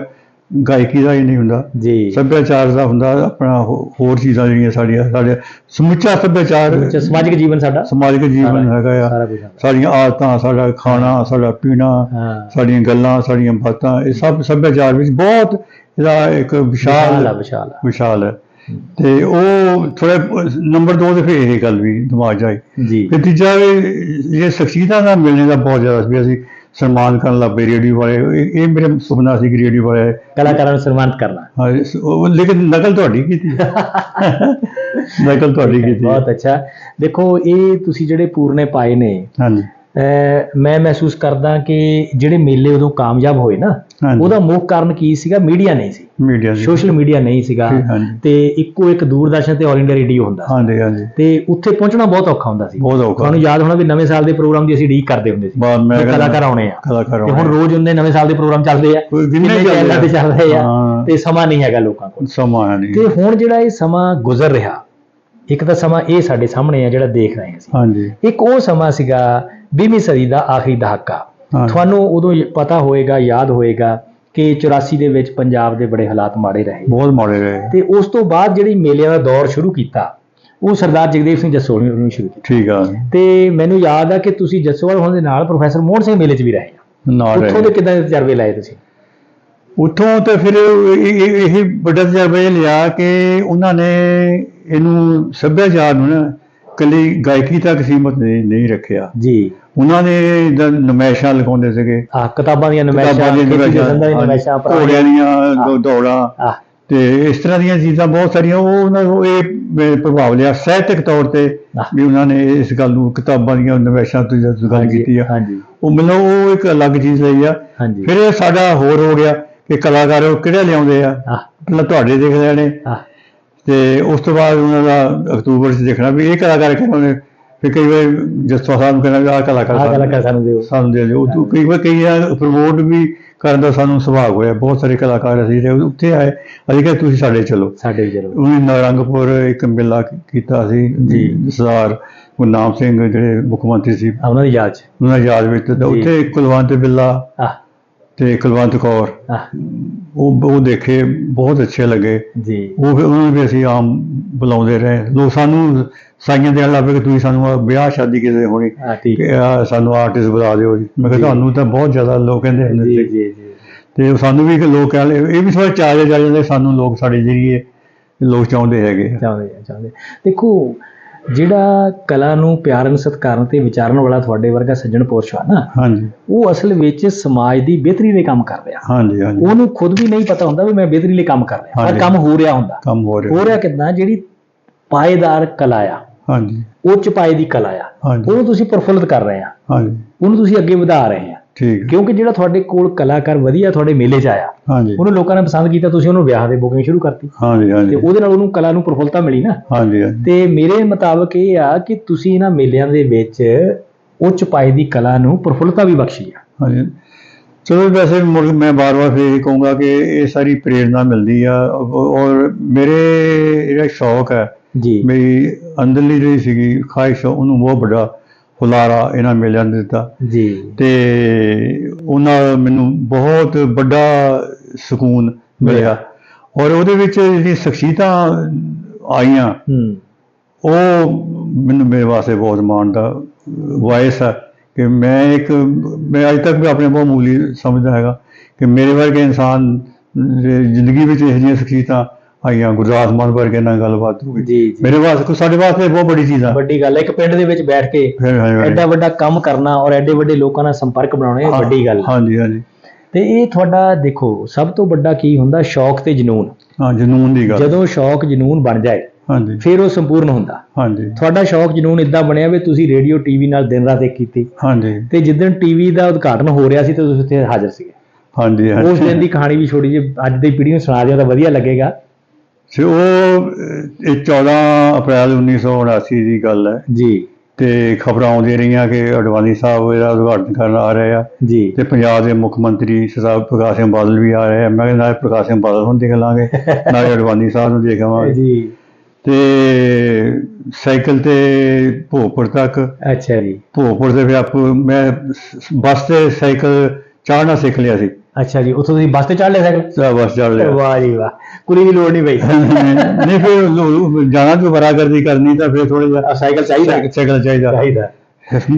ਗਾਇਕੀ ਦਾ ਹੀ ਨਹੀਂ ਹੁੰਦਾ। ਜੀ। ਸੱਭਿਆਚਾਰ ਦਾ ਹੁੰਦਾ ਆਪਣਾ ਹੋਰ ਚੀਜ਼ਾਂ ਜਿਹੜੀਆਂ ਸਾਡੀਆਂ ਸਾਡੇ ਸਮੁੱਚਾ ਸੱਭਿਆਚਾਰ। ਸਮਾਜਿਕ ਜੀਵਨ ਸਾਡਾ? ਸਮਾਜਿਕ ਜੀਵਨ ਹੈਗਾ ਆ। ਸਾਡੀਆਂ ਆਦਤਾਂ ਸਾਡਾ ਖਾਣਾ ਸਾਡਾ ਪੀਣਾ ਸਾਡੀਆਂ ਗੱਲਾਂ ਸਾਡੀਆਂ ਬਾਤਾਂ ਇਹ ਸਭ ਸੱਭਿਆਚਾਰ ਵਿੱਚ ਬਹੁਤ ਇਹਦਾ ਇੱਕ ਵਿਸ਼ਾਲ ਵਿਸ਼ਾਲ ਹੈ। ਤੇ ਉਹ ਥੋੜਾ ਨੰਬਰ 2 ਤੇ ਫਿਰ ਇਹ ਗੱਲ ਵੀ ਦਿਮਾਗ 'ਚ ਆਈ। ਜੀ। ਤੇ ਤੀਜਾ ਵੀ ਇਹ ਸ਼ਖਸੀਅਤਾਂ ਦਾ ਮਿਲਣੇ ਦਾ ਬਹੁਤ ਜ਼ਿਆਦਾ ਸੀ ਅਸੀਂ ਸਨਮਾਨ ਕਰਨ ਲੱਗ ਪਏ ਰੇਡੀਓ ਵਾਲੇ। ਇਹ ਇਹ ਮੇਰਾ ਸੁਪਨਾ ਸੀ ਕਿ ਰੇਡੀਓ ਵਾਲੇ ਕਲਾਕਾਰਾਂ ਨੂੰ ਸਨਮਾਨਿਤ ਕਰਨਾ। ਹਾਂ, ਇਸ- ਉਹ- ਲੇਕਿਨ ਨਕਲ ਤੁਹਾਡੀ ਕੀਤੀ। <laughs> ਨਕਲ ਤੁਹਾਡੀ ਕੀਤੀ। ਬਹੁਤ ਅੱਛਾ। ਦੇਖੋ ਇਹ ਤੁਸੀਂ ਜਿਹੜੇ ਪੂਰਨੇ ਪਾਏ ਨੇ ਹਾਂਜੀ। ਮੈਂ ਮਹਿਸੂਸ ਕਰਦਾ ਕਿ ਜਿਹੜੇ ਮੇਲੇ ਉਦੋਂ ਕਾਮਯਾਬ ਹੋਏ ਨਾ ਉਹਦਾ ਮੁੱਖ ਕਾਰਨ ਕੀ ਸੀਗਾ? ਮੀਡੀਆ ਨਹੀਂ ਸੀ। ਮੀਡੀਆ ਦੀ ਸੋਸ਼ਲ ਮੀਡੀਆ ਨਹੀਂ ਸੀਗਾ। ਤੇ ਇੱਕੋ ਇੱਕ ਦੂਰਦਰਸ਼ਨ ਤੇ ਆਲ ਇੰਡੀਆ ਰੇਡੀਓ ਹੁੰਦਾ ਸੀ। ਹਾਂਜੀ ਹਾਂਜੀ। ਤੇ ਉੱਥੇ ਪਹੁੰਚਣਾ ਬਹੁਤ ਔਖਾ ਹੁੰਦਾ ਸੀ। ਬਹੁਤ ਔਖਾ। ਤੁਹਾਨੂੰ ਯਾਦ ਹੋਣਾ ਵੀ ਨਵੇਂ ਸਾਲ ਦੇ ਪ੍ਰੋਗਰਾਮ ਦੀ ਅਸੀਂ ਡੀਕ ਕਰਦੇ ਹੁੰਦੇ ਸੀ। ਮੈਂ ਕਲਾਕਾਰ ਆਉਣੇ ਆ। ਕਲਾਕਾਰ ਤੇ ਹੁਣ। ਰੋਜ਼ ਉਹਨੇ ਨਵੇਂ ਸਾਲ ਦੇ ਪ੍ਰੋਗਰਾਮ ਚੱਲਦੇ ਆ। ਕਿੰਨੇ ਚੱਲਦੇ ਤੇ ਚੱਲ ਰਹੇ ਆ। ਤੇ ਸਮਾਂ ਨਹੀਂ ਹੈਗਾ ਲੋਕਾਂ ਕੋਲ। ਸਮਾਂ ਨਹੀਂ। ਤੇ ਹੁਣ ਜਿਹੜਾ ਇਹ ਸਮਾਂ ਗੁਜ਼ਰ ਰਿਹਾ ਇੱਕ ਤਾਂ ਸਮਾਂ ਇਹ ਸਾਡੇ ਸਾਹਮਣੇ ਆ ਜਿਹੜਾ ਦੇਖ ਰਹੇ ਅਸੀਂ। ਹਾਂਜੀ। ਇੱਕ ਉਹ ਸਮਾਂ ਸੀਗਾ 20ਵੀਂ ਸਦੀ ਦਾ ਆਖਰੀ ਦਹਾਕਾ। ਤੁਹਾਨੂੰ ਉਦੋਂ ਪਤਾ ਹੋਏਗਾ ਯਾਦ ਹੋਏਗਾ ਕਿ 84 ਦੇ ਵਿੱਚ ਪੰਜਾਬ ਦੇ ਬੜੇ ਹਾਲਾਤ ਮਾੜੇ ਰਹੇ। ਬਹੁਤ ਮਾੜੇ ਰਹੇ। ਤੇ ਉਸ ਤੋਂ ਬਾਅਦ ਜਿਹੜੀ ਮੇਲਿਆਂ ਦਾ ਦੌਰ ਸ਼ੁਰੂ ਕੀਤਾ ਉਹ ਸਰਦਾਰ ਜਗਦੇਵ ਸਿੰਘ ਜੱਸੋਵਾਲ ਨੇ ਸ਼ੁਰੂ ਕੀਤੀ। ਠੀਕ ਆ। ਤੇ ਮੈਨੂੰ ਯਾਦ ਆ ਕਿ ਤੁਸੀਂ ਜੱਸੋਵਾਲ ਹੋਣ ਦੇ ਨਾਲ ਪ੍ਰੋਫੈਸਰ ਮੋਹਨ ਸਿੰਘ ਮੇਲੇ 'ਚ ਵੀ ਰਹੇ। ਆ ਉੱਥੋਂ ਦੇ ਕਿਦਾਂ ਤਜਰਬੇ ਲਾਏ ਤੁਸੀਂ? ਉੱਥੋਂ ਤੇ ਫਿਰ ਇਹ ਵੱਡਾ ਤਜਰਬਾ ਲਿਆ ਕਿ ਉਹਨਾਂ ਨੇ ਇਹਨੂੰ ਸੱਭਿਆਚਾਰ ਨੂੰ ਨਾ ਕੱਲੀ ਗਾਇਕੀ ਤੱਕ ਸੀਮਤ ਨਹੀਂ ਰੱਖਿਆ। ਜੀ। ਉਹਨਾਂ ਨੇ ਜਿੱਦਾਂ ਨਮਾਇਸ਼ਾਂ ਲਗਾਉਂਦੇ ਸੀਗੇ। ਆ ਕਿਤਾਬਾਂ ਦੀਆਂ ਨਮਾਇਸ਼ਾਂ ਕਿਤਾਬਾਂ ਦੀਆਂ ਨਮਾਇਸ਼ਾਂ ਘੋੜਿਆਂ ਦੀਆਂ। ਦੌੜਾਂ। ਤੇ ਇਸ ਤਰ੍ਹਾਂ ਦੀਆਂ ਚੀਜ਼ਾਂ ਬਹੁਤ ਸਾਰੀਆਂ ਉਹ ਉਹਨਾਂ ਨੂੰ ਇਹ ਪ੍ਰਭਾਵ ਲਿਆ। ਸਾਹਿਤਕ ਤੌਰ ਤੇ। ਵੀ ਉਹਨਾਂ ਨੇ ਇਸ ਗੱਲ ਨੂੰ ਕਿਤਾਬਾਂ ਦੀਆਂ ਨਮਾਇਸ਼ਾਂ ਤੋਂ ਜਦ ਗੱਲ ਕੀਤੀ ਆ। ਹਾਂਜੀ। ਉਹ ਮੈਨੂੰ ਉਹ ਇੱਕ ਅਲੱਗ ਚੀਜ਼ ਲਈ ਆ। ਫਿਰ ਇਹ ਸਾਡਾ ਹੋਰ ਹੋ ਗਿਆ ਕਿ ਕਲਾਕਾਰ ਉਹ ਕਿਹੜੇ ਲਿਆਉਂਦੇ ਆ? ਪਹਿਲਾਂ ਤੁਹਾਡੇ ਦੇਖਦੇ ਨੇ। ਤੇ ਉਸ ਤੋਂ ਬਾਅਦ ਉਹਨਾਂ ਦਾ ਅਕਤੂਬਰ 'ਚ ਦੇਖਣਾ ਵੀ ਇਹ ਕਲਾਕਾਰ ਕਿਹਨਾਂ ਨੇ? ਫਿਰ ਕਈ ਵਾਰ ਜਸਵਾ ਸਾਹਿਬ ਨੂੰ ਕਹਿਣਾ ਵੀ ਆਹ ਕਲਾਕਾਰ ਆ ਕਲਾਕਾਰ ਸਾਨੂੰ ਦਿਓ। ਸਾਨੂੰ ਦੇ ਦਿਓ। ਉਹ ਕਈ ਵਾਰ ਕਈ ਪ੍ਰਮੋਟ ਵੀ ਕਰਨ ਦਾ ਸਾਨੂੰ ਸੁਭਾਗ ਹੋਇਆ। ਬਹੁਤ ਸਾਰੇ ਕਲਾਕਾਰ ਅਸੀਂ ਜਿਹੜੇ ਉੱਥੇ ਆਏ। ਅਸੀਂ ਕਿਹਾ ਤੁਸੀਂ ਸਾਡੇ ਚਲੋ। ਸਾਡੇ ਚਲੋ। ਉਹਨੇ ਨਰੰਗਪੁਰ ਇੱਕ ਮੇਲਾ ਕੀਤਾ ਸੀ। ਜੀ। ਸਰਦਾਰ ਗੁਰਨਾਮ ਸਿੰਘ ਜਿਹੜੇ ਮੁੱਖ ਮੰਤਰੀ ਸੀ। ਆ ਉਹਨਾਂ ਦੀ ਯਾਦ 'ਚ। ਉਹਨਾਂ ਦੀ ਯਾਦ ਵਿੱਚ। ਉੱਥੇ ਕੁਲਵੰਤ ਬਿੱਲਾ ਆ ਤੇ ਕੁਲਵੰਤ ਕੌਰ। ਆ ਉਹ ਉਹ ਦੇਖੇ ਬਹੁਤ ਅੱਛੇ ਲੱਗੇ। ਜੀ। ਉਹ ਫਿਰ ਉਹਨਾਂ ਨੂੰ ਵੀ ਅਸੀਂ ਆਮ ਬੁਲਾਉਂਦੇ ਰਹੇ। ਲੋਕ ਸਾਨੂੰ ਸਾਈਆਂ ਦੇਣ ਲੱਗ ਪਏ ਕਿ ਤੁਸੀਂ ਸਾਨੂੰ ਆਹ ਵਿਆਹ ਸ਼ਾਦੀ ਕਿਸੇ ਹੋਣੀ। ਆ ਠੀਕ। ਕਿ ਆਹ ਸਾਨੂੰ ਆਰਟਿਸਟ ਬੁਲਾ ਦਿਓ ਜੀ। ਮੈਂ ਕਿਹਾ। ਤੁਹਾਨੂੰ ਤਾਂ ਬਹੁਤ ਜ਼ਿਆਦਾ ਲੋਕ ਕਹਿੰਦੇ ਹੁੰਦੇ ਜੀ ਸੀ। ਜੀ ਜੀ ਤੇ ਸਾਨੂੰ ਵੀ ਕਿ ਲੋਕ ਕਹਿੰਦੇ ਇਹ ਵੀ ਥੋੜਾ ਚਾਲੇ ਜਾ ਜਾਂਦੇ ਸਾਨੂੰ ਲੋਕ ਸਾਡੇ ਜਰੀਏ ਲੋਕ ਚਾਹੁੰਦੇ ਹੈਗੇ ਆ। ਚਾਹੁੰਦੇ ਆ ਚਾਹੁੰਦੇ ਦੇਖੋ ਜਿਹੜਾ ਕਲਾ ਨੂੰ ਪਿਆਰਨ ਸਤਿਕਾਰਨ ਤੇ ਵਿਚਾਰਨ ਵਾਲਾ ਤੁਹਾਡੇ ਵਰਗਾ ਸੱਜਣ ਪੁਰਸ਼ ਆ ਨਾ ਹਾਂਜੀ। ਉਹ ਅਸਲ ਵਿੱਚ ਸਮਾਜ ਦੀ ਬਿਹਤਰੀ ਲਈ ਕੰਮ ਕਰ ਰਿਹਾ। ਹਾਂਜੀ ਹਾਂਜੀ। ਉਹਨੂੰ ਖੁਦ ਵੀ ਨਹੀਂ ਪਤਾ ਹੁੰਦਾ ਵੀ ਮੈਂ ਬਿਹਤਰੀ ਲਈ ਕੰਮ ਕਰ ਰਿਹਾ। ਪਰ। ਕੰਮ ਹੋ ਰਿਹਾ ਹੁੰਦਾ। ਕੰਮ ਹੋ ਹੋ ਰਿਹਾ ਰਿਹਾ ਕਿਦਾਂ? ਜਿਹੜੀ ਪਾਏਦਾਰ ਕਲਾ ਆ ਹਾਂਜੀ। ਉੱਚ ਪਾਏ ਦੀ ਕਲਾ ਆ ਉਹਨੂੰ ਤੁਸੀਂ ਪ੍ਰਫੁੱਲਤ ਕਰ ਰਹੇ ਆ। ਹਾਂਜੀ। ਉਹਨੂੰ ਤੁਸੀਂ ਅੱਗੇ ਵਧਾ ਰਹੇ ਆ। ਠੀਕ। ਕਿਉਂਕਿ ਜਿਹੜਾ ਤੁਹਾਡੇ ਕੋਲ ਕਲਾਕਾਰ ਵਧੀਆ ਤੁਹਾਡੇ ਮੇਲੇ 'ਚ ਆਇਆ ਹਾਂਜੀ। ਉਹਨੂੰ ਲੋਕਾਂ ਨੇ ਪਸੰਦ ਕੀਤਾ ਤੁਸੀਂ ਉਹਨੂੰ ਵਿਆਹ ਦੇ ਬੁਕਿੰਗ ਸ਼ੁਰੂ ਕਰਤੀ। ਹਾਂਜੀ ਤੇ ਹਾਂਜੀ ਉਹਦੇ ਨਾਲ ਉਹਨੂੰ ਕਲਾ ਨੂੰ ਪ੍ਰਫੁੱਲਤਾ ਮਿਲੀ ਨਾ। ਹਾਂਜੀ ਹਾਂਜੀ। ਤੇ ਮੇਰੇ ਮੁਤਾਬਕ ਇਹ ਆ ਕਿ ਤੁਸੀਂ ਇਹਨਾਂ ਮੇਲਿਆਂ ਦੇ ਵਿੱਚ ਉੱਚ ਪਾਏ ਦੀ ਕਲਾ ਨੂੰ ਪ੍ਰਫੁੱਲਤਾ ਵੀ ਬਖਸ਼ੀ ਆ। ਹਾਂਜੀ। ਚਲੋ ਵੈਸੇ ਮੈਂ ਬਾਰ-ਬਾਰ ਫਿਰ ਇਹ ਕਹੂੰਗਾ ਕਿ ਇਹ ਸਾਰੀ ਪ੍ਰੇਰਣਾ ਮਿਲਦੀ ਆ। ਔਰ ਮੇਰੇ ਜਿਹੜਾ ਸ਼ੌਕ ਹੈ ਜੀ। ਮੇਰੀ ਅੰਦਰਲੀ ਜਿਹੜੀ ਸੀਗੀ ਖਾਹਿਸ਼ ਉਹਨੂੰ ਬਹੁਤ ਵੱਡਾ ਹੁਲਾਰਾ ਇਹਨਾਂ ਮੇਲਿਆਂ ਨੇ ਦਿੱਤਾ। ਜੀ। ਤੇ ਉਹਨਾਂ ਮੈਨੂੰ ਬਹੁਤ ਵੱਡਾ ਸਕੂਨ ਮਿਲਿਆ। ਔਰ ਉਹਦੇ ਵਿੱਚ ਜਿਹੜੀ ਸ਼ਖਸੀਅਤਾਂ ਆਈਆਂ ਉਹ ਮੈਨੂੰ ਮੇਰੇ ਵਾਸਤੇ ਬਹੁਤ ਮਾਣ ਦਾ ਵਾਇਸ ਹੈ ਕਿ ਮੈਂ ਇੱਕ ਮੈਂ ਅਜੇ ਤੱਕ ਵੀ ਆਪਣੇ ਬਹੁਤ ਮਾਮੂਲੀ ਸਮਝਦਾ ਹੈਗਾ ਕਿ ਮੇਰੇ ਵਰਗੇ ਇਨਸਾਨ ਜ਼ਿੰਦਗੀ ਵਿੱਚ ਇਹੋ ਜਿਹੀਆਂ ਸ਼ਖਸੀਅਤਾਂ ਆਈਆਂ ਗੁਰਦਾਸ ਮਾਨ ਵਰਗੇ ਨਾਲ ਗੱਲਬਾਤ ਹੋਈ ਜੀ ਜੀ। ਮੇਰੇ ਵਾਸਤੇ ਸਾਡੇ ਵਾਸਤੇ ਬਹੁਤ ਬੜੀ ਚੀਜ਼ ਆ। ਵੱਡੀ ਗੱਲ ਹੈ ਇੱਕ ਪਿੰਡ ਦੇ ਵਿੱਚ ਬੈਠ ਕੇ ਐਡਾ ਵੱਡਾ ਕੰਮ ਕਰਨਾ ਔਰ ਐਡੇ ਵੱਡੇ ਲੋਕਾਂ ਨਾਲ ਸੰਪਰਕ ਬਣਾਉਣਾ ਇਹ ਵੱਡੀ ਗੱਲ ਹੈ ਹਾਂਜੀ ਹਾਂਜੀ। ਤੇ ਇਹ ਤੁਹਾਡਾ ਦੇਖੋ ਸਭ ਤੋਂ ਵੱਡਾ ਕੀ ਹੁੰਦਾ ਸ਼ੌਕ ਤੇ ਜਨੂਨ। ਹਾਂ ਜਨੂਨ ਦੀ ਗੱਲ। ਜਦੋਂ ਸ਼ੌਕ ਜਨੂਨ ਬਣ ਜਾਏ ਹਾਂਜੀ। ਫਿਰ ਉਹ ਸੰਪੂਰਨ ਹੁੰਦਾ। ਹਾਂਜੀ। ਤੁਹਾਡਾ ਸ਼ੌਕ ਜਨੂਨ ਇਦਾਂ ਬਣਿਆ ਵੀ ਤੁਸੀਂ ਰੇਡੀਓ ਟੀਵੀ ਨਾਲ ਦਿਨ ਰਾਤ ਇੱਕ ਕੀਤੀ। ਹਾਂਜੀ। ਤੇ ਜਿੱਦਣ ਟੀਵੀ ਦਾ ਉਦਘਾਟਨ ਹੋ ਰਿਹਾ ਸੀ ਤੇ ਤੁਸੀਂ ਉੱਥੇ ਹਾਜ਼ਰ ਸੀਗੇ। ਹਾਂਜੀ ਉਸ ਹਾਂਜੀ ਦਿਨ ਦੀ ਕਹਾਣੀ ਵੀ ਛੋਟੀ ਜਿਹੀ ਅੱਜ ਦੀ ਪੀੜ੍ਹੀ ਨੂੰ ਸੁਣਾ ਦਿਓ ਤਾਂ ਵਧੀਆ ਲੱਗੇਗਾ। ਤੇ ਉਹ ਇਹ 14 ਅਪ੍ਰੈਲ 1979 ਦੀ ਗੱਲ ਹੈ। ਜੀ। ਤੇ ਖਬਰਾਂ ਆਉਂਦੀਆਂ ਰਹੀਆਂ ਕਿ ਅਡਵਾਨੀ ਸਾਹਿਬ ਇਹਦਾ ਉਦਘਾਟਨ ਕਰਨ ਆ ਰਹੇ ਆ। ਜੀ। ਤੇ ਪੰਜਾਬ ਦੇ ਮੁੱਖ ਮੰਤਰੀ ਸਰਦਾਰ ਪ੍ਰਕਾਸ਼ ਸਿੰਘ ਬਾਦਲ ਵੀ ਆ ਰਹੇ ਆ। ਮੈਂ ਕਹਿੰਦਾ ਪ੍ਰਕਾਸ਼ ਸਿੰਘ ਬਾਦਲ ਨੂੰ ਦੇਖ ਲਾਂਗੇ ਨਾਲੇ <laughs> ਅਡਵਾਨੀ ਸਾਹਿਬ ਨੂੰ ਦੇਖਾਂਗੇ ਜੀ। ਤੇ ਸਾਈਕਲ ਤੇ ਭੋਪੁਰ ਤੱਕ। ਅੱਛਾ ਜੀ। ਭੋਪੁਰ ਦੇ ਫਿਰ ਆਪ ਮੈਂ ਸ- ਬੱਸ ਤੇ ਸਾਈਕਲ ਚਾੜਨਾ ਸਿੱਖ ਲਿਆ ਸੀ। ਅੱਛਾ ਜੀ ਉੱਥੋਂ ਤੁਸੀਂ ਬੱਸ ਤੇ ਚੜ੍ਹ ਲਿਆ ਸਾਈਕਲ? ਤਾਂ ਬੱਸ ਚੜ ਲਿਆ। ਵਾਹ ਜੀ ਵਾਹ ਕੁੜੀ ਦੀ ਲੋੜ ਨਹੀਂ ਪਈ। ਨਹੀਂ ਫਿਰ ਲੋ- ਜਾਣਾ ਤੋਂ ਬਰਾਗਰਦੀ ਕਰਨੀ ਤਾਂ ਫਿਰ ਥੋੜਾ ਜਿਹਾ ਸਾਈਕਲ ਚਾਹੀਦਾ? ਸਾਈਕਲ ਚਾਹੀਦਾ। ਚਾਹੀਦਾ।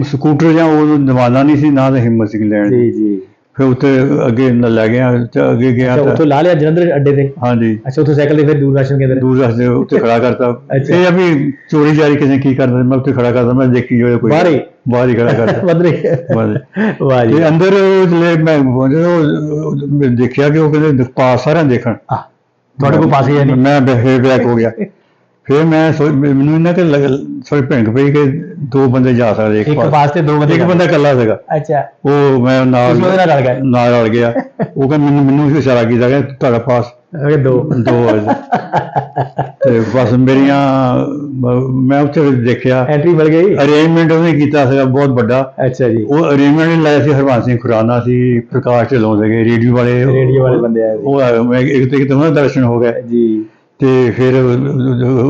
ਸਕੂਟਰ ਜਾਂ ਉਹ ਨਵਾਲਾ ਨਹੀਂ ਸੀ ਨਾ ਤਾਂ ਹਿੰਮਤ ਸੀ ਲੈਣ ਦੀ। ਜੀ ਜੀ। ਫਿਰ ਉੱਥੇ ਅੱਗੇ ਨ- ਲੈ ਗਿਆ ਤੇ ਅੱਗੇ ਗਿਆ ਅੱਛਾ ਤਾਂ ਉੱਥੋਂ ਲਾ ਲਿਆ ਜਲੰਧਰ ਅੱਡੇ ਤੇ? ਹਾਂਜੀ। ਅੱਛਾ ਉੱਥੋਂ ਸਾਈਕਲ ਤੇ ਫਿਰ ਦੂਰਦਰਸ਼ਨ ਕੇਂਦਰ ਦੂਰ ਰਸਤੇ ਉੱਤੇ ਖੜਾ ਕਰਤਾ। ਅੱਛਾ। ਇਹ ਆ ਵੀ ਚੋਰੀ ਜਾਰੀ ਕਿਸੇ ਨੇ ਕੀ ਕਰਦਾ ਮੈਂ ਉੱਥੇ ਖੜਾ ਕਰਦਾ ਮੈਂ ਦੇਖੀ ਹੋਇਆ ਕੋਈ। ਬਾਹਰ? ਹੀ? ਬਾਹਰ ਹੀ ਖੜਾ ਕਰਦਾ ਵਧਰੇ <laughs> ਬਾਹਰ। ਹੀ। ਵਾਹ ਜੀ। ਤੇ ਅੰਦਰ ਉਹ ਜਿਹੜੇ ਮੈਂ ਉਹ- ਮੈਂ ਦੇਖਿਆ ਕਿ ਉਹ ਕਹਿੰਦੇ ਪਾਸ ਸਾਰਿਆਂ ਦੇਖਣ। ਤੁਹਾਡੇ ਕੋਲ ਪਾਸੇ ਹੈ ਨਹੀਂ। ਮੈਂ ਬਹਿ ਬੈਕ ਹੋ ਗਿਆ। ਫਿਰ ਮੈਂ ਸੋਚ- ਮੈਨੂੰ ਇਹਨਾਂ ਕਿ ਥੋੜੀ ਭਿੰਗ ਪਈ ਕਿ ਦੋ ਬੰਦੇ ਜਾ ਸਕਦੇ ਇੱਕ ਪਾਸ। ਤੇ ਦੋ ਬੰਦੇ ਇੱਕ ਬੰਦਾ ਇਕੱਲਾ ਸੀਗਾ। ਅੱਛਾ। ਉਹ ਮੈਂ ਨਾਲ ਨਾਲ ਰਲ ਗਏ? ਨਾਲ ਰਲ ਗਿਆ। ਉਹ ਕਹਿੰਦਾ ਮੈਨੂੰ ਮੈਨੂੰ ਇਸ਼ਾਰਾ ਕੀਤਾ ਕਿ ਤੁਹਾਡਾ ਪਾਸ ਅਗੇ ਦੋ। ਦੋ ਤੇ ਬਸ ਮੇਰੀਆਂ ਮ- ਉੱਥੇ ਦੇਖਿਆ। ਐਂਟਰੀ ਮਿਲ ਗਈ? ਅਰੇਂਜਮੈਂਟ ਉਹਨੇ ਕੀਤਾ ਸੀਗਾ ਬਹੁਤ ਵੱਡਾ। ਅੱਛਾ ਜੀ। ਉਹ ਅਰੇਂਜਮੈਂਟ ਨੇ ਲਾਇਆ ਸੀ ਹਰਵੰਸ ਸਿੰਘ ਖੁਰਾਨਾ ਸੀ ਪ੍ਰਕਾਸ਼ ਢਿੱਲੋਂ ਸੀਗੇ ਰੇਡੀਓ ਵਾਲੇ। ਰੇਡੀਓ ਵਾਲੇ ਬੰਦੇ ਆਏ। ਉਹ ਇੱਕ ਤੇ ਇੱਕ ਤਾਂ ਉਹਨਾਂ ਦੇ ਦਰਸ਼ਨ ਹੋ ਗਏ ਜੀ। ਤੇ ਫਿਰ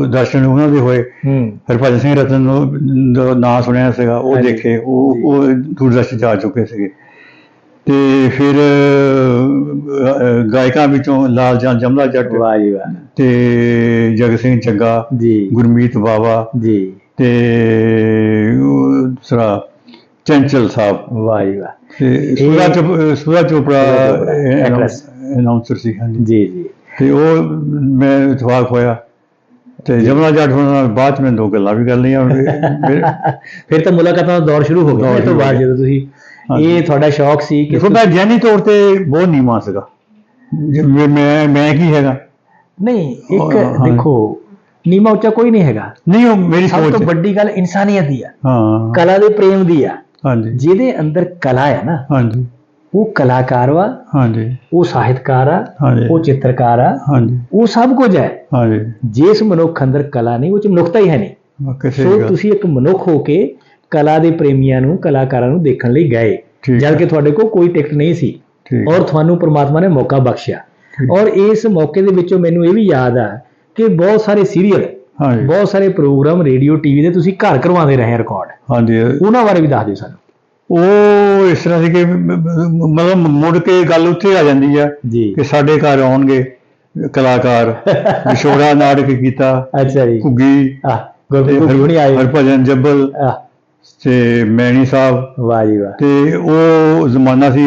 ਦਰਸ਼ਨ ਉਹਨਾਂ ਦੇ ਹੋਏ। ਹਰਭਜਨ ਸਿੰਘ ਰਤਨ ਨੂੰ ਦਾ ਨਾਂ ਸੁਣਿਆ ਸੀਗਾ ਉਹ। ਦੇਖੇ ਉਹ ਉਹ ਦੂਰਦਰਸ਼ਨ ਆ ਚੁੱਕੇ ਸੀਗੇ। ਤੇ ਫਿਰ ਗਾਇਕਾਂ ਵਿੱਚੋਂ ਲਾਲ ਜਾਂ ਜਮਲਾ ਜੱਟ ਵਾਹ ਜੀ ਵਾਹ। ਤੇ ਜਗਤ ਸਿੰਘ ਚੱਗਾ ਜੀ। ਗੁਰਮੀਤ ਬਾਵਾ ਜੀ। ਤੇ ਦੂਸਰਾ ਚੰਚਲ ਸਾਹਿਬ। ਵਾਹ ਜੀ ਵਾਹ। ਤੇ ਸੁਰਾ ਚੋਪ ਸੁਰਾ ਚੋਪੜਾ। ਅਨਾਉਂਸਰ ਸੀ ਹਾਂਜੀ। ਜੀ ਜੀ। ਤੇ ਉਹ ਮੈਂ ਇਤਫਾਕ ਹੋਇਆ ਤੇ ਜਮਨਾ ਜੱਟ ਹੋਣ ਨਾਲ ਬਾਅਦ ਚ ਮੈਂ ਦੋ ਗੱਲਾਂ ਵੀ ਕਰ ਲਈਆਂ ਫਿਰ <laughs> ਫਿਰ ਤਾਂ ਮੁਲਾਕਾਤਾਂ ਦਾ ਦੌਰ ਸ਼ੁਰੂ ਹੋ ਗਿਆ ਇਹ ਤੋਂ ਬਾਅਦ। ਜਦੋਂ ਤੁਸੀਂ। ਇਹ ਤੁਹਾਡਾ ਸ਼ੌਕ ਸੀ ਕਿ ਦੇਖੋ ਮੈਂ ਜੈਨੀ ਤੌਰ ਤੇ ਬਹੁਤ ਨੀਵਾਂ ਸੀਗਾ। ਜਿਵੇਂ ਮੈਂ ਮੈਂ ਕੀ ਹੈਗਾ? ਨਹੀਂ ਇੱਕ। ਦੇਖੋ ਨੀਮਾ ਉੱਚਾ ਕੋਈ ਨਹੀਂ ਹੈਗਾ। ਨਹੀਂ ਉਹ ਮੇਰੀ ਸਭ ਸੋਚ ਤੋਂ ਹੈ। ਵੱਡੀ ਗੱਲ ਇਨਸਾਨੀਅਤ ਦੀ ਆ। ਹਾਂ। ਕਲਾ ਦੇ ਪ੍ਰੇਮ ਦੀ ਆ। ਹਾਂਜੀ। ਜਿਹਦੇ ਅੰਦਰ ਕਲਾ ਹੈ ਨਾ। ਹਾਂਜੀ। ਉਹ ਕਲਾਕਾਰ ਵਾ ਹਾਂਜੀ। ਉਹ ਸਾਹਿਤਕਾਰ ਆ ਹਾਂਜੀ। ਉਹ ਚਿੱਤਰਕਾਰ ਆ ਹਾਂਜੀ। ਉਹ ਸਭ ਕੁਝ ਹੈ। ਹਾਂਜੀ। ਜਿਸ ਮਨੁੱਖ ਅੰਦਰ ਕਲਾ ਨਹੀਂ ਉਹ ਚ ਮਨੁੱਖਤਾ ਹੀ ਹੈ ਨਹੀਂ। ਸੋ ਤੁਸੀਂ ਇੱਕ ਮਨੁੱਖ ਹੋ ਕੇ ਕਲਾ ਦੇ ਪ੍ਰੇਮੀਆਂ ਨੂੰ ਕਲਾਕਾਰਾਂ ਨੂੰ ਦੇਖਣ ਲਈ ਗਏ। ਜਦ ਕਿ ਤੁਹਾਡੇ ਕੋਲ ਕੋਈ ਟਿਕਟ ਨਹੀਂ ਸੀ। ਔਰ ਤੁਹਾਨੂੰ ਪ੍ਰਮਾਤਮਾ ਨੇ ਮੌਕਾ ਬਖਸ਼ਿਆ। ਔਰ ਇਸ ਮੌਕੇ ਦੇ ਵਿੱਚੋਂ ਮੈਨੂੰ ਇਹ ਵੀ ਯਾਦ ਆ ਕਿ ਬਹੁਤ ਸਾਰੇ ਸੀਰੀਅਲ ਹਾਂਜੀ। ਬਹੁਤ ਸਾਰੇ ਪ੍ਰੋਗਰਾਮ ਰੇਡੀਓ ਟੀਵੀ ਦੇ ਤੁਸੀਂ ਘਰ ਕਰਵਾਉਂਦੇ ਰਹੇ ਰਿਕਾਰਡ। ਹਾਂਜੀ। ਉਹਨਾਂ ਬਾਰੇ ਵੀ ਦੱਸ ਦਿਓ ਸਾਨੂੰ। ਉਹ ਇਸ ਤਰ੍ਹਾਂ ਸੀ ਕਿ ਮਤਲਬ ਮੁੜ ਕੇ ਗੱਲ ਉੱਥੇ ਆ ਜਾਂਦੀ ਆ ਕਿ ਸਾਡੇ ਘਰ ਆਉਣਗੇ ਕਲਾਕਾਰ <laughs> ਵਿਛੋੜਾ ਨਾਟਕ ਕੀਤਾ ਅੱਛਾ ਜੀ। ਘੁੱਗੀ ਆ ਗੁਰਪ੍ਰੀਤ ਗੁਣੀ ਆਏ। ਹਰਭਜਨ ਜੱਬਲ ਤੇ ਮੈਣੀ ਸਾਹਿਬ। ਵਾਹ ਜੀ ਵਾਹ। ਤੇ ਉਹ ਜ਼ਮਾਨਾ ਸੀ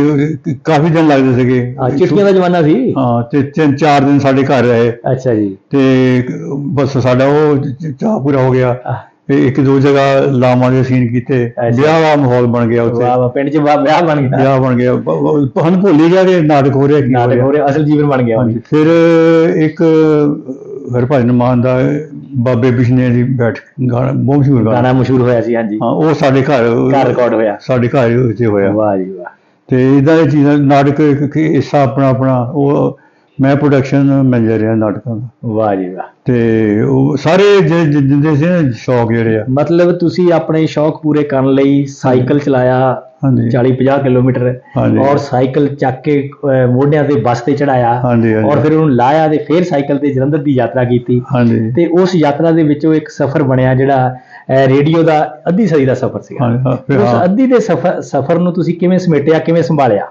ਕਾਫੀ ਦਿਨ ਲੱਗਦੇ ਸੀਗੇ। ਆ ਚਿੱਠੀਆਂ ਦਾ ਜ਼ਮਾਨਾ ਸੀ? ਹਾਂ ਤੇ ਤਿੰਨ ਚਾਰ ਦਿਨ ਸਾਡੇ ਘਰ ਰਹੇ। ਅੱਛਾ ਜੀ। ਤੇ ਬਸ ਸਾਡਾ ਉਹ ਚ- ਚਾਅ ਪੂਰਾ ਹੋ ਗਿਆ। ਤੇ ਇੱਕ ਦੋ ਜਗ੍ਹਾ ਲਾਵਾਂ ਦੇ ਸੀਨ ਕੀਤੇ। ਵਿਆਹ ਦਾ ਮਾਹੌਲ ਬਣ ਗਿਆ ਉੱਥੇ। ਵਾਹ ਵਾਹ ਪਿੰਡ 'ਚ ਵਿਆਹ ਬਣ ਗਿਆ। ਵਿਆਹ ਬਣ ਗਿਆ। ਹਨ ਭੁੱਲ ਗਿਆ ਕਿ ਨਾਟਕ ਹੋ ਰਿਹਾ ਨਾਟਕ ਹੋ ਰਿਹਾ। ਅਸਲ ਜੀਵਨ ਬਣ ਗਿਆ ਫਿਰ ਇੱਕ ਹਰਭਜਨ ਮਾਨ ਦਾ ਬਾਬੇ ਬਿਸ਼ਨੇ ਦੀ ਬੈਠ ਗਾਣਾ ਬਹੁਤ ਮਸ਼ਹੂਰ ਗਾਣਾ। ਗਾਣਾ ਮਸ਼ਹੂਰ ਹੋਇਆ ਸੀ ਹਾਂਜੀ। ਹਾਂ ਉਹ ਸਾਡੇ ਘਰ ਘਰ ਰਿਕਾਰਡ ਹੋਇਆ। ਸਾਡੇ ਘਰ ਉੱਤੇ ਹੋਇਆ। ਵਾਹ ਜੀ ਵਾਹ। ਤੇ ਇਦਾਂ ਦੀ ਚੀਜ਼ਾਂ ਨਾਟਕ ਇੱਕ ਹਿੱਸਾ ਆਪਣਾ ਆਪਣਾ ਉਹ ਮੈਂ ਪ੍ਰੋਡਕਸ਼ਨ ਮੈਨੇਜਰ ਰਿਹਾ ਨਾਟਕਾਂ ਦਾ। ਵਾਹ ਜੀ ਵਾਹ। ਤੇ ਉਹ ਸਾਰੇ ਜਿੰਦੇ ਸੀ ਨਾ ਸ਼ੌਕ ਜਿਹੜੇ ਆ। ਮਤਲਬ ਤੁਸੀਂ ਆਪਣੇ ਸ਼ੌਕ ਪੂਰੇ ਕਰਨ ਲਈ ਸਾਈਕਲ ਚਲਾਇਆ ਹਾਂਜੀ। 40 50 ਕਿਲੋਮੀਟਰ। ਔਰ ਸਾਈਕਲ ਚੱਕ ਕੇ ਮੋਢਿਆਂ ਤੇ ਬੱਸ ਤੇ ਚੜਾਇਆ ਹਾਂਜੀ ਔਰ ਫਿਰ ਉਹਨੂੰ ਲਾਇਆ ਤੇ ਫਿਰ ਸਾਈਕਲ ਤੇ ਜਲੰਧਰ ਦੀ ਯਾਤਰਾ ਕੀਤੀ। ਹਾਂਜੀ। ਤੇ ਉਸ ਯਾਤਰਾ ਦੇ ਵਿੱਚੋਂ ਇੱਕ ਸਫ਼ਰ ਬਣਿਆ ਜਿਹੜਾ ਰੇਡੀਓ ਦਾ ਅੱਧੀ ਸਦੀ ਦਾ ਸਫ਼ਰ ਸੀਗਾ। ਉਸ। ਅੱਧੀ ਦੇ ਸਫ਼ਰ ਸਫ਼ਰ ਨੂੰ ਤੁਸੀਂ ਕਿਵੇਂ ਸਮੇਟਿਆ ਕਿਵੇਂ ਸੰਭਾਲਿਆ?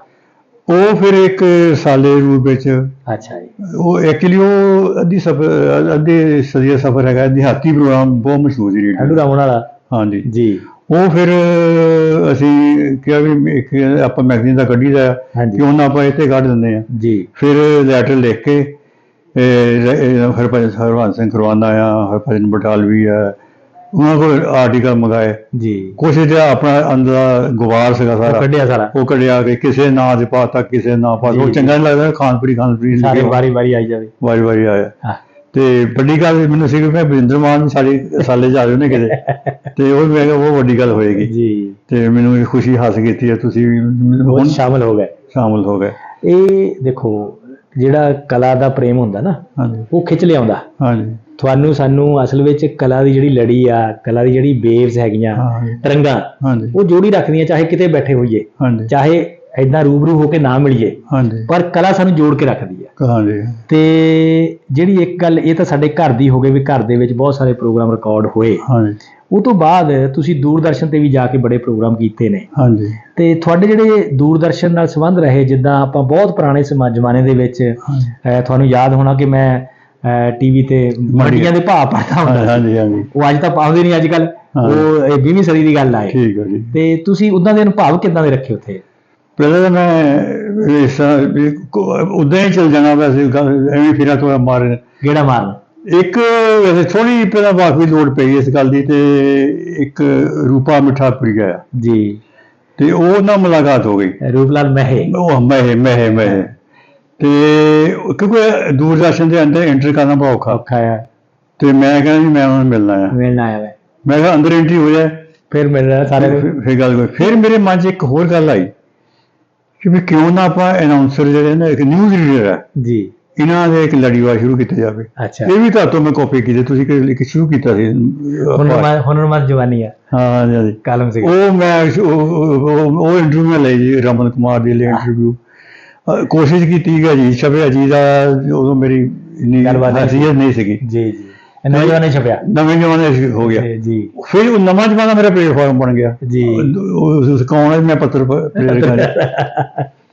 ਉਹ ਫਿਰ ਇੱਕ ਸਾਲੇ ਰੂਪ ਵਿੱਚ ਅੱਛਾ ਜੀ। ਉਹ ਐਕਚੁਅਲੀ ਉਹ ਅੱਧੀ ਸਫਰ ਅੱਧੀ ਸਦੀ ਦਾ ਸਫਰ ਹੈਗਾ ਦਿਹਾਤੀ ਪ੍ਰੋਗਰਾਮ ਬਹੁਤ ਮਸ਼ਹੂਰ ਸੀ ਰੇਡੀਓ ਰਾਮਨ ਵਾਲਾ? ਹਾਂਜੀ। ਜੀ। ਉਹ ਫਿਰ ਅਸੀਂ ਕਿਹਾ ਵੀ ਇੱਕ ਆਪਾਂ ਮੈਗਜ਼ੀਨ ਦਾ ਕੱਢੀਦਾ ਆ ਹਾਂਜੀ। ਕਿਉਂ ਨਾ ਆਪਾਂ ਇੱਥੇ ਕੱਢ ਦਿੰਦੇ ਆ। ਜੀ। ਫਿਰ ਲੈਟਰ ਲਿਖ ਕੇ ਹਰਭਜਨ ਹਰਵੰਸ ਸਿੰਘ ਕਰਵਾਨਾ ਆ ਹਰਭਜਨ ਬਟਾਲਵੀ ਆ ਉਹਨਾਂ ਕੋਲ ਆਰਟੀਕਲ ਮੰਗਾਏ। ਜੀ। ਕੁਛ ਜਿਹਾ ਆਪਣਾ ਅੰਦਰ ਗੁਵਾਰ ਸੀਗਾ ਸਾਰਾ। ਕੱਢਿਆ ਸਾਰਾ। ਉਹ ਕੱਢਿਆ ਕਿ ਕਿਸੇ ਨਾਂ ਦੇ ਪਾਤਾ ਕਿਸੇ ਨਾਂ ਪਾਤਾ। ਉਹ। ਚੰਗਾ ਨਹੀਂ ਲੱਗਦਾ ਖਾਨਪੁਰੀ ਖਾਨਪੁਰੀ ਸਾਰੇ ਵਾਰੀ ਵਾਰੀ ਆਈ ਜਾਵੇ। ਵਾਰੀ ਵਾਰੀ ਆਇਆ। ਤੇ ਵੱਡੀ ਗੱਲ ਮੈਨੂੰ ਸੀ ਕਿ ਮੈਂ ਬਰਿੰਦਰ ਮਾਨ ਸਾਡੇ ਸਾਲੇ ਜਾ ਰਹੇ ਨੇ ਕਿਤੇ। <laughs> ਤੇ ਉਹ ਵੀ ਮੈਂ ਉਹ ਵੱਡੀ ਗੱਲ ਹੋਏਗੀ। ਜੀ। ਤੇ ਮੈਨੂੰ ਇਹ ਖੁਸ਼ੀ ਹਾਸਲ ਕੀਤੀ ਹੈ ਤੁਸੀਂ ਵੀ ਹੁਣ ਸ਼ਾਮਲ ਹੋ ਗਏ। ਸ਼ਾਮਲ ਹੋ ਗਏ। ਇਹ ਦੇਖੋ ਜਿਹੜਾ ਕਲਾ ਦਾ ਪ੍ਰੇਮ ਹੁੰਦਾ ਨਾ ਹਾਂਜੀ। ਉਹ ਖਿੱਚ ਲਿਆਉਂਦਾ। ਹਾਂਜੀ। ਤੁਹਾਨੂੰ ਸਾਨੂੰ ਅਸਲ ਵਿੱਚ ਕਲਾ ਦੀ ਜਿਹੜੀ ਲੜੀ ਆ ਕਲਾ ਦੀ ਜਿਹੜੀ ਵੇਵਸ ਹੈਗੀਆਂ ਤਰੰਗਾਂ ਉਹ ਜੋੜੀ ਰੱਖਦੀਆਂ ਚਾਹੇ ਕਿਤੇ ਬੈਠੇ ਹੋਈਏ। ਹਾਂਜੀ। ਚਾਹੇ ਐਦਾਂ ਰੂਬਰੂ ਹੋ ਕੇ ਨਾ ਮਿਲੀਏ। ਹਾਂਜੀ। ਪਰ ਕਲਾ ਸਾਨੂੰ ਜੋੜ ਕੇ ਰੱਖਦੀ ਹੈ ਹਾਂਜੀ। ਤੇ ਜਿਹੜੀ ਇੱਕ ਗੱਲ ਇਹ ਤਾਂ ਸਾਡੇ ਘਰ ਦੀ ਹੋ ਗਈ ਵੀ ਘਰ ਦੇ ਵਿੱਚ ਬਹੁਤ ਸਾਰੇ ਪ੍ਰੋਗਰਾਮ ਰਿਕਾਰਡ ਹੋਏ। ਹਾਂਜੀ। ਉਹ ਤੋਂ ਬਾਅਦ ਤੁਸੀਂ ਦੂਰਦਰਸ਼ਨ ਤੇ ਵੀ ਜਾ ਕੇ ਬੜੇ ਪ੍ਰੋਗਰਾਮ ਕੀਤੇ ਨੇ। ਹਾਂਜੀ। ਤੇ ਤੁਹਾਡੇ ਜਿਹੜੇ ਦੂਰਦਰਸ਼ਨ ਨਾਲ ਸੰਬੰਧ ਰਹੇ ਜਿੱਦਾਂ ਆਪਾਂ ਬਹੁਤ ਪੁਰਾਣੇ ਸਮਾ- ਜ਼ਮਾਨੇ ਦੇ ਵਿੱਚ ਤੁਹਾਨੂੰ ਯਾਦ ਹੋਣਾ ਕਿ ਮੈਂ ਟੀਵੀ ਤੇ ਮੰਡੀਆਂ। ਦੇ ਭਾਅ ਪੜਦਾ ਹੁੰਦਾ। ਹਾਂਜੀ ਹਾਂਜੀ। ਉਹ ਅੱਜ ਤਾਂ ਪਾਉਂਦੇ ਨਹੀਂ ਅੱਜ ਕੱਲ। ਉਹ ਇਹ 20ਵੀਂ ਸਦੀ ਦੀ ਗੱਲ ਆਏ ਠੀਕ ਹੈ ਜੀ। ਤੇ ਤੁਸੀਂ ਉਦਾਂ ਦੇ ਅਨੁਭਵ ਕਿੱਦਾਂ ਦੇ ਰੱਖੇ ਉੱਥੇ? ਪਹਿਲਾਂ ਤਾਂ ਮੈਂ ਇਸ ਉਦਾਂ ਹੀ ਚੱਲ ਜਾਣਾ ਵੈਸੇ ਐਵੇਂ ਫਿਰਾ ਤੋਂ ਮਾਰ ਗੇੜਾ ਮਾਰਨ? ਇੱਕ ਵੈਸੇ ਥੋੜੀ ਪਹਿਲਾਂ ਵਾਕਫੀ ਲੋੜ ਪਈ ਇਸ ਗੱਲ ਦੀ ਤੇ ਇੱਕ ਰੂਪਾ ਮਿੱਠਾ ਪ੍ਰਿਆ ਆ ਜੀ। ਤੇ ਉਹ ਨਾਲ ਮੁਲਾਕਾਤ ਹੋ ਗਈ। ਰੂਪਲਾਲ ਮਹਿ। ਉਹ ਮਹਿ ਮਹਿ ਮਹਿ। ਤੇ ਕਿਉਂਕਿ ਦੂਰਦਰਸ਼ਨ ਦੇ ਅੰਦਰ ਐਂਟਰ ਕਰਨਾ ਬਹੁਤ ਔਖਾ। ਔਖਾ ਆ। ਤੇ ਮੈਂ ਕਹਿੰਦਾ ਜੀ ਮੈਂ ਉਹਨਾਂ ਨੂੰ ਮਿਲਣਾ ਆ ਮਿਲਣ ਆਇਆ ਮੈਂ ਕਿਹਾ ਅੰਦਰ ਐਂਟਰੀ ਹੋ ਜਾਏ। ਫਿਰ ਮਿਲ ਰਿਹਾ ਸਾਰੇ। ਫਿਰ ਫਿਰ ਗੱਲ ਕੋਈ ਫਿਰ ਮੇਰੇ ਮਨ 'ਚ ਇੱਕ ਹੋਰ ਗੱਲ ਆਈ। ਕਿ ਵੀ ਕਿਉਂ ਨਾ ਆਪਾਂ ਅਨਾਉਂਸਰ ਜਿਹੜੇ ਨੇ ਇੱਕ ਨਿਊਜ਼ ਰੀਡਰ ਹੈ। ਜੀ। ਇਹਨਾਂ ਦੇ ਇੱਕ ਲੜੀਵਾਰ ਸ਼ੁਰੂ ਕੀਤਾ ਜਾਵੇ। ਅੱਛਾ। ਇਹ ਵੀ ਤਾਂ ਤੋਂ ਮੈਂ ਕਾਪੀ ਕੀਤੀ ਤੁਸੀਂ ਕਿ ਇੱਕ ਸ਼ੁਰੂ ਕੀਤਾ ਸੀ? ਹੁਨਰਮੰਦ ਹੁਨਰਮੰਦ ਜਵਾਨੀ ਆ। ਹਾਂ ਹਾਂਜੀ ਕਾਲਮ ਸੀ ਉਹ ਮੈਂ ਉਹ- ਇੰਟਰਵਿਊ ਮੈਂ ਲਈ ਜੀ ਰਮਨ ਕੁਮਾਰ ਦੇ ਲਈ ਇੰਟਰਵਿਊ ਕੋਸ਼ਿਸ਼ ਕੀਤੀ ਕਿ ਅਜੀਤ ਛਪੇ ਅਜੀਤ ਦਾ ਉਦੋਂ ਮੇਰੀ ਇੰਨੀ। ਹਸੀਅਤ ਨਹੀਂ ਸੀਗੀ। ਜੀ ਜੀ। ਇਹ ਨੌਜਵਾਨ ਛਪਿਆ। ਨਵੇਂ ਜਮਾਨੇ 'ਚ ਹੋ ਗਿਆ। ਜੀ ਫਿਰ ਉਹ ਨਵਾਂ ਜਮਾਨਾ ਮੇਰਾ ਪਲੇਟਫਾਰਮ ਬਣ ਗਿਆ। ਜੀ। ਉਸ ਕੌਣ ਹੈ ਮੈਂ ਪੱਤਰ ਪ- ਪ੍ਰੇਰਿਤ ਕਰ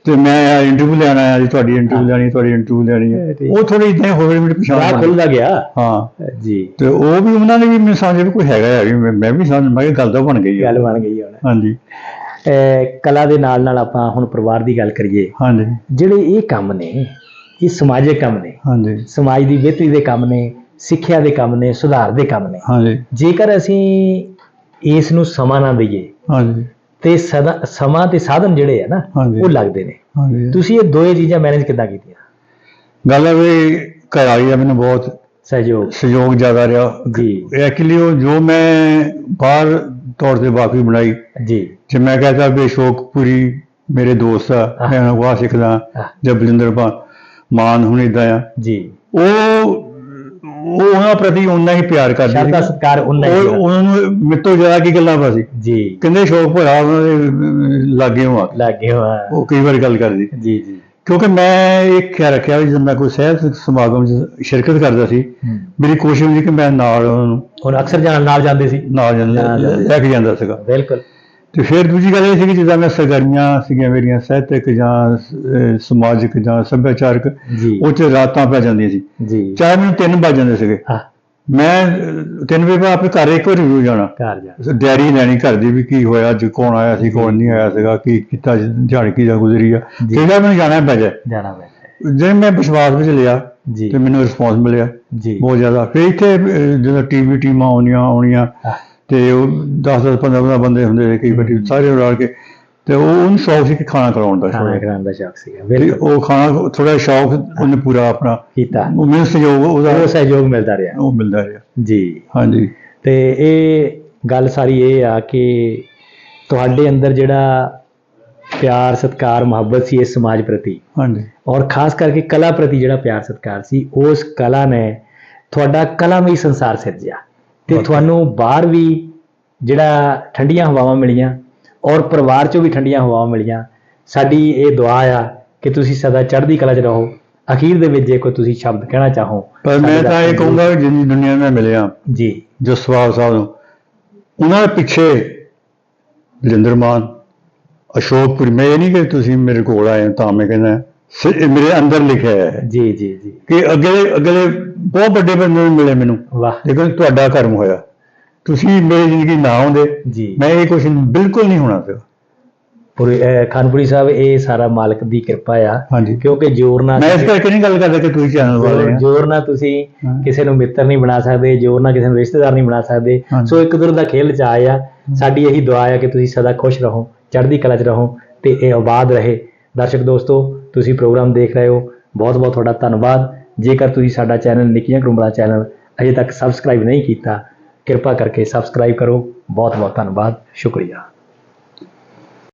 ਤੇ ਮੈਂ ਇੰਟਰਵਿਊ ਲੈਣ ਆਇਆ ਜੀ ਤੁਹਾਡੀ ਇੰਟਰਵਿਊ ਲੈਣੀ ਤੁਹਾਡੀ ਇੰਟਰਵਿਊ ਲੈਣੀ। ਉਹ ਥੋੜੀ ਇਦਾਂ ਹੋ ਗਈ ਮੇਰੇ ਪਛਾਣ ਖੁੱਲਦਾ ਗਿਆ। ਹਾਂ। ਜੀ। ਤੇ ਉਹ ਵੀ ਉਹਨਾਂ ਨੇ ਵੀ ਮੈਨੂੰ ਸਮਝਿਆ ਵੀ ਕੋਈ ਹੈਗਾ ਹੈ ਵੀ ਮੈਂ ਵੀ ਸਮਝ ਮੈਂ ਗੱਲ ਤਾਂ ਬਣ ਗਈ ਗੱਲ ਬਣ ਗਈ ਹੁਣ। ਹਾਂਜੀ। ਕਲਾ ਦੇ ਨਾਲ ਨਾਲ ਆਪਾਂ ਹੁਣ ਪਰਿਵਾਰ ਦੀ ਗੱਲ ਕਰੀਏ। ਹਾਂਜੀ। ਜਿਹੜੇ ਇਹ ਕੰਮ ਨੇ ਇਹ ਸਮਾਜਿਕ ਕੰਮ ਨੇ। ਹਾਂਜੀ। ਸਮਾਜ ਦੀ ਬਿਹਤਰੀ ਦੇ ਕੰਮ ਨੇ ਸਿੱਖਿਆ ਦੇ ਕੰਮ ਨੇ ਸੁਧਾਰ ਦੇ ਕੰਮ ਨੇ। ਹਾਂਜੀ। ਜੇਕਰ ਅਸੀਂ ਇਸ ਨੂੰ ਸਮਾਂ ਨਾ ਦਈਏ ਹਾਂਜੀ। ਤੇ ਸਦਾ ਸਮਾਂ ਤੇ ਸਾਧਨ ਜਿਹੜੇ ਆ ਨਾ। ਉਹ ਲੱਗਦੇ ਨੇ। ਹਾਂਜੀ। ਤੁਸੀਂ ਇਹ ਦੋਏ ਚੀਜ਼ਾਂ ਮੈਨੇਜ ਕਿੱਦਾਂ ਕੀਤੀਆਂ? ਗੱਲ ਹੈ ਵੀ ਘਰ ਵਾਲੀ ਦਾ ਮੈਨੂੰ ਬਹੁਤ ਸਹਿਯੋਗ। ਸਹਿਯੋਗ ਜ਼ਿਆਦਾ ਰਿਹਾ। ਜੀ। ਐਕਚੁਅਲੀ ਉਹ ਜੋ ਮੈਂ ਬਾਹਰ ਤੌਰ ਤੇ ਬਾਕੀ ਬਣਾਈ ਜੀ। ਜੇ ਮੈਂ ਕਹਤਾ ਵੀ ਅਸ਼ੋਕ ਪੁਰੀ ਮੇਰੇ ਦੋਸਤ ਆ। ਮੈਂ ਉਹਨਾਂ ਕੋਲ ਸਿੱਖਦਾ। ਜਾਂ ਬਲਿੰਦਰ ਮਾਨ ਹੁਣ ਇਦਾਂ ਆ। ਜੀ। ਉਹ ਉਹ ਉਹਨਾਂ ਪ੍ਰਤੀ ਉਨਾ ਹੀ ਪਿਆਰ ਕਰਦੇ ਸ਼ਰਧਾ ਸੀ। ਸਤਕਾਰ ਉਹਨਾਂ ਉਹ ਹੀ ਉਹਨਾਂ ਨੂੰ ਮੇਰੇ ਤੋਂ ਜ਼ਿਆਦਾ ਕੀ ਗੱਲਾਂ ਪਾ ਸੀ। ਜੀ। ਕਹਿੰਦੇ ਸ਼ੌਕ ਭਰਾ ਉਹਨਾਂ ਦੇ ਲਾਗੇ ਹੋਆ ਲੱਗੇ ਹੋਆ ਉਹ ਕਈ ਵਾਰ ਗੱਲ ਕਰਦੀ। ਜੀ ਜੀ। ਕਿਉਂਕਿ ਮੈਂ ਇਹ ਖਿਆਲ ਰੱਖਿਆ ਵੀ ਜਦੋਂ ਮੈਂ ਕੋਈ ਸਹਿਤ ਸਮਾਗਮ 'ਚ ਸ਼ਿਰਕਤ ਕਰਦਾ ਸੀ ਹੂੰ। ਮੇਰੀ ਕੋਸ਼ਿਸ਼ ਹੁੰਦੀ ਕਿ ਮੈਂ ਨਾਲ ਉਹਨਾਂ ਨੂੰ ਹੁਣ ਅਕਸਰ ਜਾਣ ਨਾਲ ਜਾਂਦੇ ਸੀ। ਨਾਲ ਜਾਂਦਾ ਨਾਲ ਜਾਂਦੇ। ਲੈ ਕੇ ਜਾਂਦਾ ਸੀਗਾ। ਬਿਲਕੁਲ। ਤੇ ਫਿਰ ਦੂਜੀ ਗੱਲ ਇਹ ਸੀ ਕਿ ਜਿੱਦਾਂ ਮੈਂ ਸਰਗਰਮੀਆਂ ਸੀਗੀਆਂ ਮੇਰੀਆਂ ਸਾਹਿਤਕ ਜਾਂ ਸਮਾਜਿਕ ਜਾਂ ਸੱਭਿਆਚਾਰਕ ਜੀ। ਉਹ 'ਚ ਰਾਤਾਂ ਪੈ ਜਾਂਦੀਆਂ ਸੀ। ਜੀ। ਚਾਹੇ ਮੈਨੂੰ 3 ਵੱਜ ਜਾਂਦੇ ਸੀਗੇ। ਮੈਂ ਤਿੰਨ ਵਜੇ ਬਾਅਦ ਆਪਣੇ ਘਰ ਇੱਕ ਵਾਰ ਰਿਵਿਊ ਜਾਣਾ। ਘਰ ਜਾ ਡੈਰੀ ਲੈਣੀ ਘਰ ਦੀ ਵੀ ਕੀ ਹੋਇਆ ਅੱਜ ਕੌਣ ਆਇਆ ਸੀ ਕੌਣ ਨਹੀਂ ਆਇਆ ਸੀਗਾ ਕੀ ਕੀਤਾ ਝਾੜਕੀ ਜਾਂ ਗੁਜ਼ਰੀ ਆ। ਜੀ। ਜਿਹੜਾ ਮੈਨੂੰ ਜਾਣਾ ਪੈ ਜਾਏ। ਜਾਣਾ ਮੈਂ ਜੇ ਮੈਂ ਵਿਸ਼ਵਾਸ ਵਿੱਚ ਲਿਆ ਜੀ। ਤੇ ਮੈਨੂੰ ਰਿਸਪੌਂਸ ਮਿਲਿਆ ਜੀ। ਬਹੁਤ ਜ਼ਿਆਦਾ। ਫਿਰ ਇੱਥੇ ਜਦੋਂ ਟੀਵੀ ਟੀਮਾਂ ਆਉਣੀਆਂ ਆਉਣੀਆਂ ਤੇ ਉਹ 10 10 15 15 ਬੰਦੇ ਹੁੰਦੇ ਸੀ ਕਈ ਵਾਰੀ ਸਾਰੇ ਰਲ ਕੇ। ਤੇ ਉਹ ਉਹਨੂੰ ਸ਼ੌਕ ਸੀ ਕਿ ਖਾਣਾ ਖਿਲਾਉਣ ਦਾ ਖਾਣਾ ਸ਼ੌਕ। ਖਾਣ ਦਾ ਸ਼ੌਕ ਸੀਗਾ ਤੇ ਬਿਲਕੁਲ। ਉਹ ਖਾਣਾ ਥੋੜਾ ਸ਼ੌਕ ਉਹਨੇ ਪੂਰਾ ਆਪਣਾ ਕੀਤਾ। ਉਹ ਮੈਨੂੰ ਸਹਿਯੋਗ ਉਹਦਾ ਉਹ ਸਹਿਯੋਗ ਮਿਲਦਾ ਰਿਹਾ। ਉਹ ਮਿਲਦਾ ਰਿਹਾ। ਜੀ। ਹਾਂਜੀ। ਤੇ ਇਹ ਗੱਲ ਸਾਰੀ ਇਹ ਆ ਕਿ ਤੁਹਾਡੇ ਅੰਦਰ ਜਿਹੜਾ ਪਿਆਰ ਸਤਕਾਰ ਮੁਹੱਬਤ ਸੀ ਇਸ ਸਮਾਜ ਪ੍ਰਤੀ। ਹਾਂਜੀ। ਔਰ ਖਾਸ ਕਰਕੇ ਕਲਾ ਪ੍ਰਤੀ ਜਿਹੜਾ ਪਿਆਰ ਸਤਕਾਰ ਸੀ ਉਸ ਕਲਾ ਨੇ ਤੁਹਾਡਾ ਕਲਾਮਈ ਸੰਸਾਰ ਸਿਰਜਿਆ। ਤੇ। ਤੁਹਾਨੂੰ ਬਾਹਰ ਵੀ ਜਿਹੜਾ ਠੰਡੀਆਂ ਹਵਾਵਾਂ ਮਿਲੀਆਂ ਔਰ ਪਰਿਵਾਰ ਚੋਂ ਵੀ ਠੰਡੀਆਂ ਹਵਾਵਾਂ ਮਿਲੀਆਂ ਸਾਡੀ ਇਹ ਦੁਆ ਆ ਕਿ ਤੁਸੀਂ ਸਦਾ ਚੜ੍ਹਦੀ ਕਲਾ 'ਚ ਰਹੋ ਅਖੀਰ ਦੇ ਵਿੱਚ ਜੇ ਕੋਈ ਤੁਸੀਂ ਸ਼ਬਦ ਕਹਿਣਾ ਚਾਹੋ ਪਰ ਮੈਂ ਤਾਂ ਇਹ ਕਹੂੰਗਾ ਕਿ ਜਿੰਨੀ ਦੁਨੀਆ ਨਾਲ ਮਿਲਿਆ ਜੀ ਜਸਵਾਲ ਸਾਹਿਬ ਨੂੰ ਉਹਨਾਂ ਦੇ ਪਿੱਛੇ ਬਲਿੰਦਰ ਮਾਨ ਅਸ਼ੋਕ ਪੁਰੀ ਮੈਂ ਇਹ ਨਹੀਂ ਕਿ ਤੁਸੀਂ ਮੇਰੇ ਕੋਲ ਆਏ ਤਾਂ ਮੈਂ ਕਹਿੰਦਾ ਮੇਰੇ ਅੰਦਰ ਲਿਖਿਆ ਹੈ। ਜੀ ਜੀ ਜੀ। ਕਿ ਅਗਲੇ ਅਗਲੇ ਬਹੁਤ ਵੱਡੇ ਬੰਦੇ ਮਿਲੇ ਮੈਨੂੰ। ਵਾਹ। ਲੇਕਿਨ ਤੁਹਾਡਾ ਕਰਮ ਹੋਇਆ। ਤੁਸੀਂ ਮੇਰੀ ਜ਼ਿੰਦਗੀ ਨਾ ਆਉਂਦੇ। ਜੀ। ਮੈਂ ਇਹ ਕੁਛ ਬਿਲਕੁਲ ਨਹੀਂ ਹੋਣਾ ਸੀ ਪੂਰੇ ਖਾਨਪੁਰੀ ਸਾਹਿਬ ਇਹ ਸਾਰਾ ਮਾਲਕ ਦੀ ਕਿਰਪਾ ਆ। ਕਿਉਂਕਿ ਜ਼ੋਰ ਨਾਲ ਮੈਂ ਇਸ ਕਰਕੇ ਨਹੀਂ ਗੱਲ ਕਰਦਾ ਕਿ ਤੁਸੀਂ ਚੈਨਲ ਵਾਲੇ ਜ਼ੋਰ- ਆ। ਜ਼ੋਰ ਨਾਲ ਤੁਸੀਂ। ਕਿਸੇ ਨੂੰ ਮਿੱਤਰ ਨਹੀਂ ਬਣਾ ਸਕਦੇ ਜ਼ੋਰ ਨਾਲ ਕਿਸੇ ਨੂੰ ਰਿਸ਼ਤੇਦਾਰ ਨਹੀਂ ਬਣਾ ਸਕਦੇ। ਸੋ ਇੱਕ ਦੂਰ ਦਾ ਖੇਲ ਚ ਆਇਆ ਸਾਡੀ ਇਹੀ ਦੁਆ ਆ ਕਿ ਤੁਸੀਂ ਸਦਾ ਖੁਸ਼ ਰਹੋ ਚੜ੍ਹਦੀ ਕਲਾ 'ਚ ਰਹੋ ਤੇ ਇਹ ਆਬਾਦ ਰਹੇ। ਦਰਸ਼ਕ ਦੋਸਤੋ ਤੁਸੀਂ ਪ੍ਰੋਗਰਾਮ ਦੇਖ ਰਹੇ ਹੋ। ਬਹੁਤ ਬਹੁਤ ਤੁਹਾਡਾ ਧੰਨਵਾਦ। ਜੇਕਰ ਤੁਸੀਂ ਸਾਡਾ ਚੈਨਲ ਨਿੱਕੀਆਂ ਕਰੁੰਬਲਾ ਚੈਨਲ ਅਜੇ ਤੱਕ ਸਬਸਕ੍ਰਾਈਬ ਨਹੀਂ ਕੀਤਾ, ਕਿਰਪਾ ਕਰਕੇ ਸਬਸਕ੍ਰਾਈਬ ਕਰੋ। ਬਹੁਤ ਬਹੁਤ ਧੰਨਵਾਦ। ਸ਼ੁਕਰੀਆ।